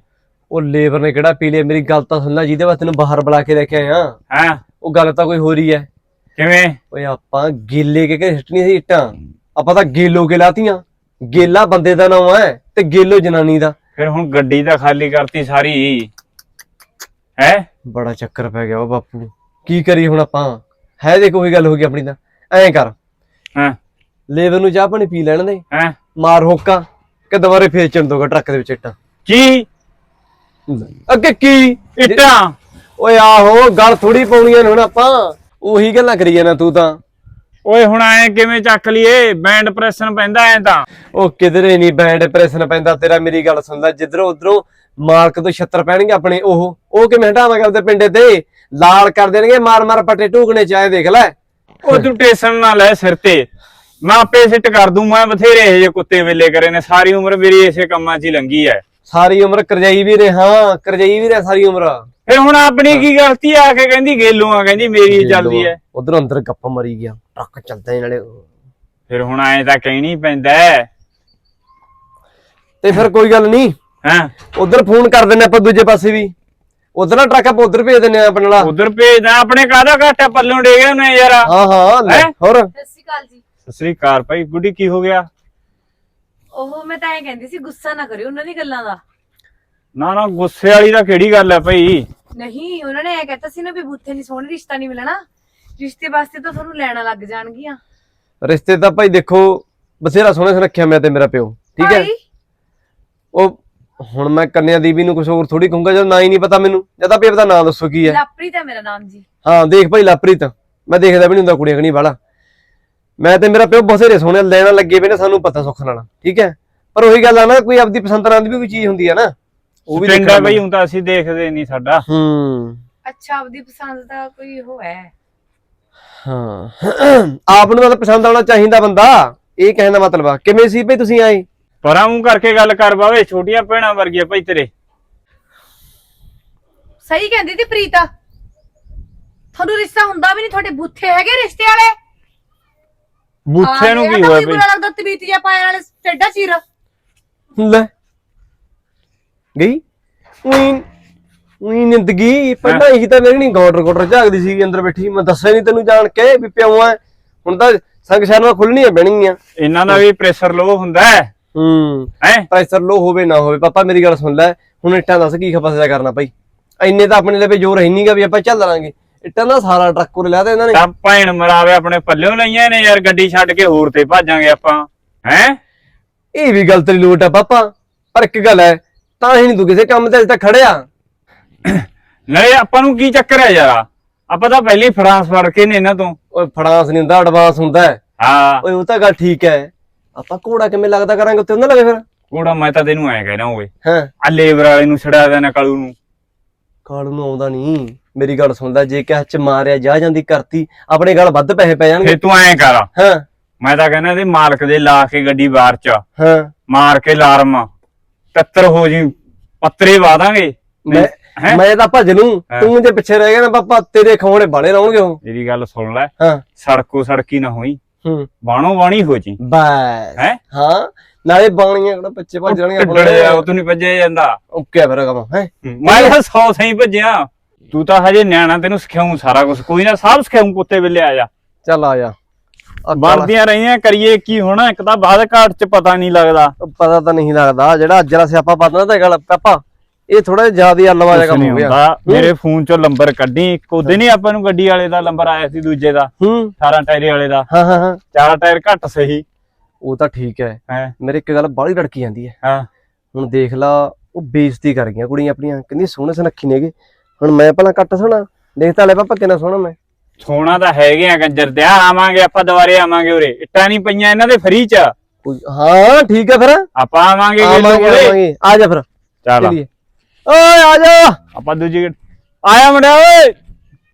ਉਹ ਲੇਬਰ ਨੇ ਕਿਹੜਾ ਪੀ ਲਿਆ? ਮੇਰੀ ਗੱਲ ਤਾਂ ਸੁਣ ਲੈ ਜਿਹਦੇ ਵਾਸਤੇ ਤੈਨੂੰ ਬਾਹਰ ਬੁਲਾ ਕੇ ਲੈ ਕੇ ਆਇਆ। ਹੈ? ਉਹ ਗੱਲ ਤਾਂ ਕੋਈ ਹੋ ਰਹੀ ਹੈ। ਕਿਵੇਂ? ਓਏ ਆਪਾਂ ਗੇਲੇ ਕੇ ਕੇ ਹਿੱਟਣੀ ਸੀ ਇੱਟਾਂ। ਆਪਾਂ ਤਾਂ ਗੇਲੋ ਕੇ ਲਾਤੀਆਂ। ਗੇਲਾ ਬੰਦੇ ਦਾ ਨਾਮ ਹੈ ਤੇ ਗੇਲੋ ਜਨਾਨੀ ਦਾ। ਫਿਰ ਹੁਣ ਗੱਡੀ ਤਾਂ ਖਾਲੀ ਕਰਤੀ ਸਾਰੀ। ਹੈ? ਬੜਾ ਚੱਕਰ ਪੈ ਗਿਆ ਉਹ ਬਾਪੂ। ਕੀ ਕਰੀ ਹੁਣ ਆਪਾਂ? ਹੈ ਦੇ ਕੋਈ ਗੱਲ ਹੋ ਗਈ ਆਪਣੀ ਤਾਂ। ਐਂ ਕਰ। ਹਾਂ? ਲੇਬਰ ਨੂੰ ਚਾਹ ਪਾਣੀ ਪੀ ਲੈਣ ਦੇ। ਹੈ? ਮਾਰ ਹੋਕਾ। ਕਿ ਦੁਬਾਰੇ ਫੇਰ ਚਣ ਦੋਗਾ ਟਰੱਕ ਦੇ ਵਿੱਚ ਇੱਟਾਂ? ਕੀ? ਅੱਗੇ ਕੀ? ਇੱਟਾਂ? ਓਏ ਆਹੋ ਗੱਲ ਥੋੜੀ ਪਾਉਣੀਆਂ ਨੇ ਹੁਣ ਆਪਾਂ। ਉਹੀ ਗੱਲਾਂ ਕਰੀ ਜਾਣਾ ਤੂੰ ਤਾਂ। ਓਏ ਹੁਣ ਐ ਕਿਵੇਂ ਚੱਕ ਲਈਏ? ਬੈਂਡ ਪ੍ਰੈਸ਼ਨ ਪੈਂਦਾ ਐ ਤਾਂ। ਉਹ ਕਿਧਰੇ ਨਹੀਂ ਬੈਂਡ ਪ੍ਰੈਸ਼ਨ ਪੈਂਦਾ ਤੇਰਾ ਮੇਰੀ ਗੱਲ ਸੁਣਦਾ ਜਿੱਧਰੋਂ ਉਧਰੋਂ ਮਾਲਕ ਤੋਂ ਛੱਤਰ ਪੈਣਗੇ ਆਪਣੇ ਉਹ ਉਹ ਕਿਵੇਂ ਹਟਾਵਾਂਗੇ ਆਪਦੇ ਪਿੰਡੇ ਤੇ? ਲਾਲ ਕਰ ਦੇਣਗੇ ਮਾਰ ਮਾਰ ਪੱਟੇ ਢੂਕਣੇ ਚਾਹੇ ਦੇਖ ਲੈ। ਉਹ ਤੂੰ ਟੇਸ਼ਨ ਨਾ ਲੈ ਸਿਰ ਤੇ। ਮੈਂ ਆਪੇ ਸਿੱਟ ਕਰ ਦੂੰ ਮੈਂ ਬਥੇਰੇ ਇਹ ਜੇ ਕੁੱਤੇ ਵੇਲੇ ਕਰੇ ਨੇ ਸਾਰੀ ਉਮਰ ਮੇਰੀ ਇਸੇ ਕੰਮਾਂ 'ਚ ਹੀ ਲੰਗੀ ਐ। ਸਾਰੀ ਉਮਰ ਕਰਜਾਈ ਵੀ ਰਹੇ ਹਾਂ ਕਰਜਾਈ ਵੀ ਰਹੇ ਸਾਰੀ ਉਮਰ। ਫਿਰ ਹੁਣ ਆਪਣੀ ਕੀ ਗਲਤੀ ਆ ਕੇ ਕਹਿੰਦੀ ਗੇਲੋਂ ਆ ਕਹਿੰਦੀ ਮੇਰੀ ਹੀ ਚੱਲਦੀ ਐ। ਉਧਰ ਅੰਦਰ ਗੱਪ ਮਰੀ ਗਿਆ ਟਰੱਕ ਚੱਲਦਾ ਨਾਲੇ। ਫਿਰ ਹੁਣ ਐ ਤਾਂ ਕਹਿਣੀ ਪੈਂਦਾ ਤੇ ਫਿਰ ਕੋਈ ਗੱਲ ਨਹੀਂ ਹੈਂ? ਉਧਰ ਫੋਨ ਕਰ ਦਿੰਨੇ ਆਪਾਂ ਦੂਜੇ ਪਾਸੇ ਵੀ। ਉਧਰ ਨਾ ਟਰੱਕ ਆਪਾਂ ਉਧਰ ਭੇਜ ਦਿੰਨੇ ਆ ਆਪਣੇ ਨਾਲ। ਉਧਰ ਭੇਜਦਾ ਆਪਣੇ ਕਾਹਦਾ ਘਾਟਾ ਪੱਲੋਂ ਡੇ ਗਏ ਉਹਨੇ ਯਾਰ। ਹਾਂ ਹੈਂ? ਹੋਰ। ਸਤਿ ਸ਼੍ਰੀ ਅਕਾਲ ਜੀ। ਸਤਿ ਸ੍ਰੀ ਅਕਾਲ ਭਾਈ ਗੁੱਡੀ ਕੀ ਹੋ ਗਿਆ? ਉਹ ਮੈਂ ਤਾਂ ਐਂ ਕਹਿੰਦੀ ਸੀ ਗੁੱਸਾ ਨਾ ਕਰਿਓ ਉਹਨਾਂ ਦੀ ਗੱਲਾਂ ਦਾ। ਨਾ ਨਾ ਗੁੱਸੇ ਵਾਲੀ ਦਾ ਕਿਹੜੀ ਗੱਲ ਐ ਭਾਈ? ਨਹੀਂ ਉਹਨਾਂ ਨੇ ਐ ਕਹਿਤਾ ਸੀ ਨਾ ਵੀ ਬੂਥੇ ਨਹੀਂ ਸੋਹਣੇ ਰਿਸ਼ਤਾ ਨਹੀਂ ਮਿਲਣਾ। ਰਿਸ਼ਤੇ ਵਾਸਤੇ ਤਾਂ ਤੁਹਾਨੂੰ ਲੈਣਾ ਲੱਗ ਜਾਣਗੀਆਂ। ਰਿਸ਼ਤੇ ਤਾਂ ਭਾਈ ਦੇਖੋ ਬਥੇਰਾ ਸੋਹਣੇ ਸੁਨੱਖਿਆ ਮੈਂ ਤੇ ਮੇਰਾ ਪਿਓ ਠੀਕ ਹੈ? ਭਾਈ, ਉਹ ਹੁਣ ਮੈਂ ਕੰਨਿਆ ਦੀਵੀ ਨੂੰ ਕੁਝ ਹੋਰ ਥੋੜੀ ਕਹੂੰਗਾ ਜਦੋਂ ਨਾਂ ਹੀ ਨਹੀਂ ਪਤਾ ਮੈਨੂੰ ਜਦ ਆਪੇ ਪਤਾ ਨਾਂ ਦੱਸੋ ਕੀ ਹੈ। ਲਾਪਰੀ ਤਾਂ ਮੇਰਾ ਨਾਮ ਜੀ। ਹਾਂ ਦੇਖ ਭਾਈ ਲਾਪ੍ਰੀਤ ਮੈਂ ਦੇਖਦਾ ਵੀ ਨਹੀਂ ਹੁੰਦਾ ਕੁੜੀਆਂ ਕਣੀ ਵਾਲਾ। ਮੈਂ ਤੇ ਮੇਰਾ ਪਿਓ ਬਥੇਰੇ ਸੋਹਣੇ ਲੈਣਾ ਲੱਗੇ ਪਏ ਨੇ ਸਾਨੂੰ ਪਤਾ ਸੁੱਖ ਨਾਲ ਠੀਕ ਹੈ? ਪਰ ਉਹੀ ਗੱਲ ਆ ਨਾ ਕੋਈ ਆਪਦੀ ਪਸੰਦ ਨਾਲ ਦੀ ਵੀ ਕੋਈ ਚੀਜ਼ ਹੁੰਦੀ ਹੈ ਨਾ ਉਹ ਵੀ ਦੇਖਣਾ ਭਾਈ ਹੁਣ ਤਾਂ ਅਸੀਂ ਦੇਖਦੇ ਨਹੀਂ ਸਾਡਾ। ਹੂੰ। ਅੱਛਾ ਆਪਦੀ ਪਸੰਦ ਦਾ ਕੋਈ ਉਹ ਹੈ। ਹਾਂ। ਆਪ ਨੂੰ ਤਾਂ ਪਸੰਦ ਆਉਣਾ ਚਾਹੀਦਾ ਬੰਦਾ ਇਹ ਕਹਿਣ ਦਾ ਮਤਲਬ ਆ। ਕਿਵੇਂ ਸੀ ਭਈ ਤੁਸੀਂ ਆਏ? ਪਰਾਂ ਮੂੰਹ ਕਰਕੇ ਗੱਲ ਕਰ ਬਾਵੇ ਛੋਟੀਆਂ ਭੈਣਾਂ ਵਰਗੀਆਂ ਭਾਈ ਤੇਰੇ। ਸਹੀ ਕਹਿੰਦੀ ਤੀ ਪ੍ਰੀਤਾ। ਤੁਹਾਨੂੰ ਰਿਸ਼ਤਾ ਹੁੰਦਾ ਵੀ ਨਹੀਂ ਤੁਹਾਡੇ ਬੁੱਥੇ ਹੈਗੇ ਰਿਸ਼ਤੇ ਵਾਲੇ? ਬੂਥੇ ਨੂੰ ਕੀ ਹੋਇਆ ਬੁਰਾ ਲੱਗਦਾ ਤਵੀਤ ਜਿਹਾ ਪਾਇਆ ਵਾਲੇ ਟੱਡਾ ਚੀਰ। ਲੈ। ਗਈ? ਉਈ ਉਈ ਨਿੰਦਗੀ। ਪਹਿਲਾਂ ਇਹੀ ਤਾਂ ਮੇਰੀ ਨਹੀਂ ਗੋਡਰ ਗੋਡਰ ਝਾਕਦੀ ਸੀ ਅੰਦਰ ਬੈਠੀ ਮੈਂ ਦੱਸਿਆ ਨਹੀਂ ਤੈਨੂੰ ਜਾਣ ਕੇ ਵੀ ਆ। ਹੁਣ ਤਾਂ ਸੰਗ ਸ਼ਰਮਾ ਖੁੱਲਣੀਆਂ ਪੈਣਗੀਆਂ। ਇਹਨਾਂ ਦਾ ਵੀ ਪ੍ਰੈਸ਼ਰ ਲੋ ਹੁੰਦਾ ਹੈ। ਹੂੰ। ਹੈ? ਪ੍ਰੈਸ਼ਰ ਲੋ ਹੋਵੇ ਨਾ ਹੋਵੇ। ਪਾਪਾ ਮੇਰੀ ਗੱਲ ਸੁਣ ਲੈ। ਹੁਣ ਇੱਟਾਂ ਦੱਸ ਕੀ ਖਪਸਿਆ ਕਰਨਾ ਭਾਈ ਇੰਨੇ ਤਾਂ ਆਪਣੇ ਲਈ ਜ਼ੋਰ ਹੈ ਨਹੀਂਗਾ ਵੀ ਆਪਾਂ ਚੱਲ ਲਾਂਗੇ ਇੱਟਾਂ ਦਾ ਸਾਰਾ ਟਰੱਕ ਉਰੇ ਲਿਆ ਤੇ ਇਹਨਾਂ ਨੇ। ਤਾਂ ਭੈਣ ਮਰਾਵੇ ਆਪਣੇ ਪੱਲਿਓਂ ਲਈਆਂ ਨੇ ਯਾਰ ਗੱਡੀ ਛੱਡ ਕੇ ਹੋਰ ਤੇ ਭਾਜਾਂਗੇ ਆਪਾਂ। ਹੈ? ਇਹ ਵੀ ਗੱਲ ਤੇਰੀ ਲੋਟ ਆ ਪਾਪਾ ਪਰ ਇੱਕ ਗੱਲ ਹੈ ਤਾਂ ਹੀ ਨਹੀਂ ਤੂੰ ਕਿਸੇ ਕੰਮ ਤੇ ਅਜੇ ਤੱਕ ਖੜਿਆ। ਨਾਲੇ ਆਪਾਂ ਨੂੰ ਕੀ ਚੱਕਰ ਹੈ ਯਾਰ? ਆਪਾਂ ਤਾਂ ਪਹਿਲੇ ਫਰਾਂਸ ਫੜ ਕੇ ਨੇ ਇਹਨਾਂ ਤੋਂ। ਓਏ ਫੜਾਂਸ ਨਹੀਂ ਹੁੰਦਾ ਐਡਵਾਂਸ ਹੁੰਦਾ ਹੈ। ਹਾਂ। ਓਏ ਉਹ ਤਾਂ ਗੱਲ ਠੀਕ ਹੈ। ਆਪਾਂ ਘੋੜਾ ਕਿਵੇਂ ਲੱਗਦਾ ਕਰਾਂਗੇ ਉੱਤੇ ਉਹਨਾਂ ਲਵੇ ਫਿਰ? ਕੋੜਾ ਮੈਂ ਤਾਂ ਤੈਨੂੰ ਐ ਕਹਿਣਾ ਓਏ। ਹਾਂ? ਆ ਲੇਬਰ ਵਾਲੇ ਨੂੰ ਛੜਾ ਦੇਣਾ ਕਾਲੂ ਨੂੰ। ਕਾਲ ਨੂੰ ਆਉਂਦਾ ਨਹੀਂ ਮੇਰੀ ਗੱਲ ਸੁਣਦਾ ਜੇ ਕਿਹ ਚ ਮਾਰਿਆ ਜਾ ਜਾਂਦੀ ਕਰਤੀ ਆਪਣੇ ਗੱਲ ਵੱਧ ਪੈਸੇ ਪੈ ਜਾਣਗੇ। ਫੇ ਤੂੰ ਐ ਕਰ। ਹਾਂ। ਮੈਂ ਤਾਂ ਕਹਿੰਦਾ ਇਹਦੇ ਮਾਲਕ ਦੇ ਲਾ ਕੇ ਗੱਡੀ ਬਾਹਰ ਚ। ਹਾਂ। ਮਾਰ ਕੇ ਲਾਰਮ ਤੱਤਰ ਹੋ ਜੀ ਪੱਤਰੇ ਵਾਦਾਂਗੇ ਮੈਂ? ਮੈਂ ਤਾਂ ਭੱਜ ਲੂੰ। ਤੂੰ ਜੇ ਪਿੱਛੇ ਰਹਿ ਗਿਆ ਨਾ ਪਾਪਾ ਤੇਰੇ ਖੋਣੇ ਬਾਲੇ ਰਹਣਗੇ ਉਹ। ਮੇਰੀ ਗੱਲ ਸੁਣ ਲੈ। ਹਾਂ। ਸੜਕੋ ਸੜਕੀ ਨਾ ਹੋਈ। ਹੂੰ। ਬਾਣੋ ਬਾਣੀ ਹੋ ਜੀ। ਬਸ। ਹੈ? ਹਾਂ। ਨਾਲੇ ਬਾਣੀਆਂ ਕਿਹੜਾ ਬੱਚੇ ਭੱਜ ਜਾਣਗੇ ਉਹ। ਤੂੰ ਨਹੀਂ ਭੱਜਿਆ ਜਾਂਦਾ। ਓਕੇ ਫਿਰ ਕੰਮ ਹੈ? ਮੈਂ ਤਾਂ ਸੌ ਸਹੀ ਭੱਜਿਆ। ਤੂੰ ਤਾਂ ਹਜੇ ਨਿਆਣਾ ਤੈਨੂੰ ਸਿਖਾਉਂ ਸਾਰਾ ਕੁਝ ਕੋਈ ਨਾ ਸਭ ਸਿਖਾਉਂ ਕੁੱਤੇ ਵੇਲੇ ਆ ਜਾ। ਚੱਲ ਆ ਜਾ। ਬਣਦੀਆਂ ਰਹੀਆਂ ਕਰੀਏ ਕੀ ਹੋਣਾ? ਇੱਕ ਤਾਂ ਬਾਅਦ ਘਾਟ ਚ ਪਤਾ ਨਹੀਂ ਲੱਗਦਾ। ਪਤਾ ਤਾਂ ਨਹੀਂ ਲੱਗਦਾ। ਜਿਹੜਾ ਅੱਜ ਵਾਲਾ ਸਿਆਪਾ ਪਾਦਨਾ ਤਾਂ ਗੱਲ ਪਾਪਾ ਇਹ ਥੋੜਾ ਜ਼ਿਆਦਾ ਜ਼ਿਆਦਾ ਅਲਵਾ ਜਿਹਾ ਕੁਛ ਕੰਮ ਹੋ ਗਿਆ। ਮੇਰੇ ਫੋਨ ਚੋਂ ਨੰਬਰ ਕੱਢੀ। ਇੱਕ ਉਹਦੇ ਨਹੀਂ ਆਪਾਂ ਨੂੰ ਗੱਡੀ ਵਾਲੇ ਦਾ ਨੰਬਰ ਆਇਆ ਸੀ ਦੂਜੇ ਦਾ। ਹੂੰ। 18 ਟਾਇਰੇ ਵਾਲੇ ਦਾ। ਹਾਂ ਹਾਂ ਹਾਂ। ਚਾਰ ਟਾਇਰ ਘੱਟ ਸਹੀ। ਉਹ ਤਾਂ ਠੀਕ ਹੈ। ਹੈ? ਮੇਰੇ ਇੱਕ ਗੱਲ ਬਾਹਲੀ ਲੜਕੀ ਜਾਂਦੀ ਹੈ। ਹਾਂ। ਹੁਣ ਦੇਖ ਲਾ ਉਹ ਬੇਇੱਜ਼ਤੀ ਕਰ ਗਈਆਂ ਕੁੜੀਆਂ ਆਪਣੀਆਂ। ਕਹਿੰਦੀ ਸੋਹਣੇ ਸੁਨੱਖੀ ਨੇਗੇ ਹੁਣ ਮੈਂ ਪਹਿਲਾਂ ਕੱਟ ਸੋਹਣਾ ਦੇਖ ਤਾਂ ਲੈ ਪਾਪਾ ਕਿੰਨਾ ਸੋਹਣਾ ਮੈਂ। ਸੋਨਾ ਤਾਂ ਹੈਗੇ ਆ ਕੰਜਰ ਤੇ ਆ ਆਵਾਂਗੇ ਆਪਾਂ ਦੁਬਾਰੇ ਆਵਾਂਗੇ ਉਰੇ। ਇੱਟਾਂ ਨਹੀਂ ਪਈਆਂ ਇਹਨਾਂ ਦੇ ਫਰੀ ਚ। ਕੋਈ- ਹਾਂ ਠੀਕ ਹੈ ਫਿਰ। ਆਪਾਂ ਆਵਾਂਗੇ ਗੇਲੋ ਆਵਾਂਗੇ ਕੋਲੇ ਆਵਾਂਗੇ। ਆ ਜਾ ਫਿਰ। ਚੱਲ। ਚਲੀਏ। ਓਏ ਆ ਜਾ। ਆਪਾਂ ਦੂਜੀ ਆਇਆ ਮੁੰਡਿਆ ਓਏ।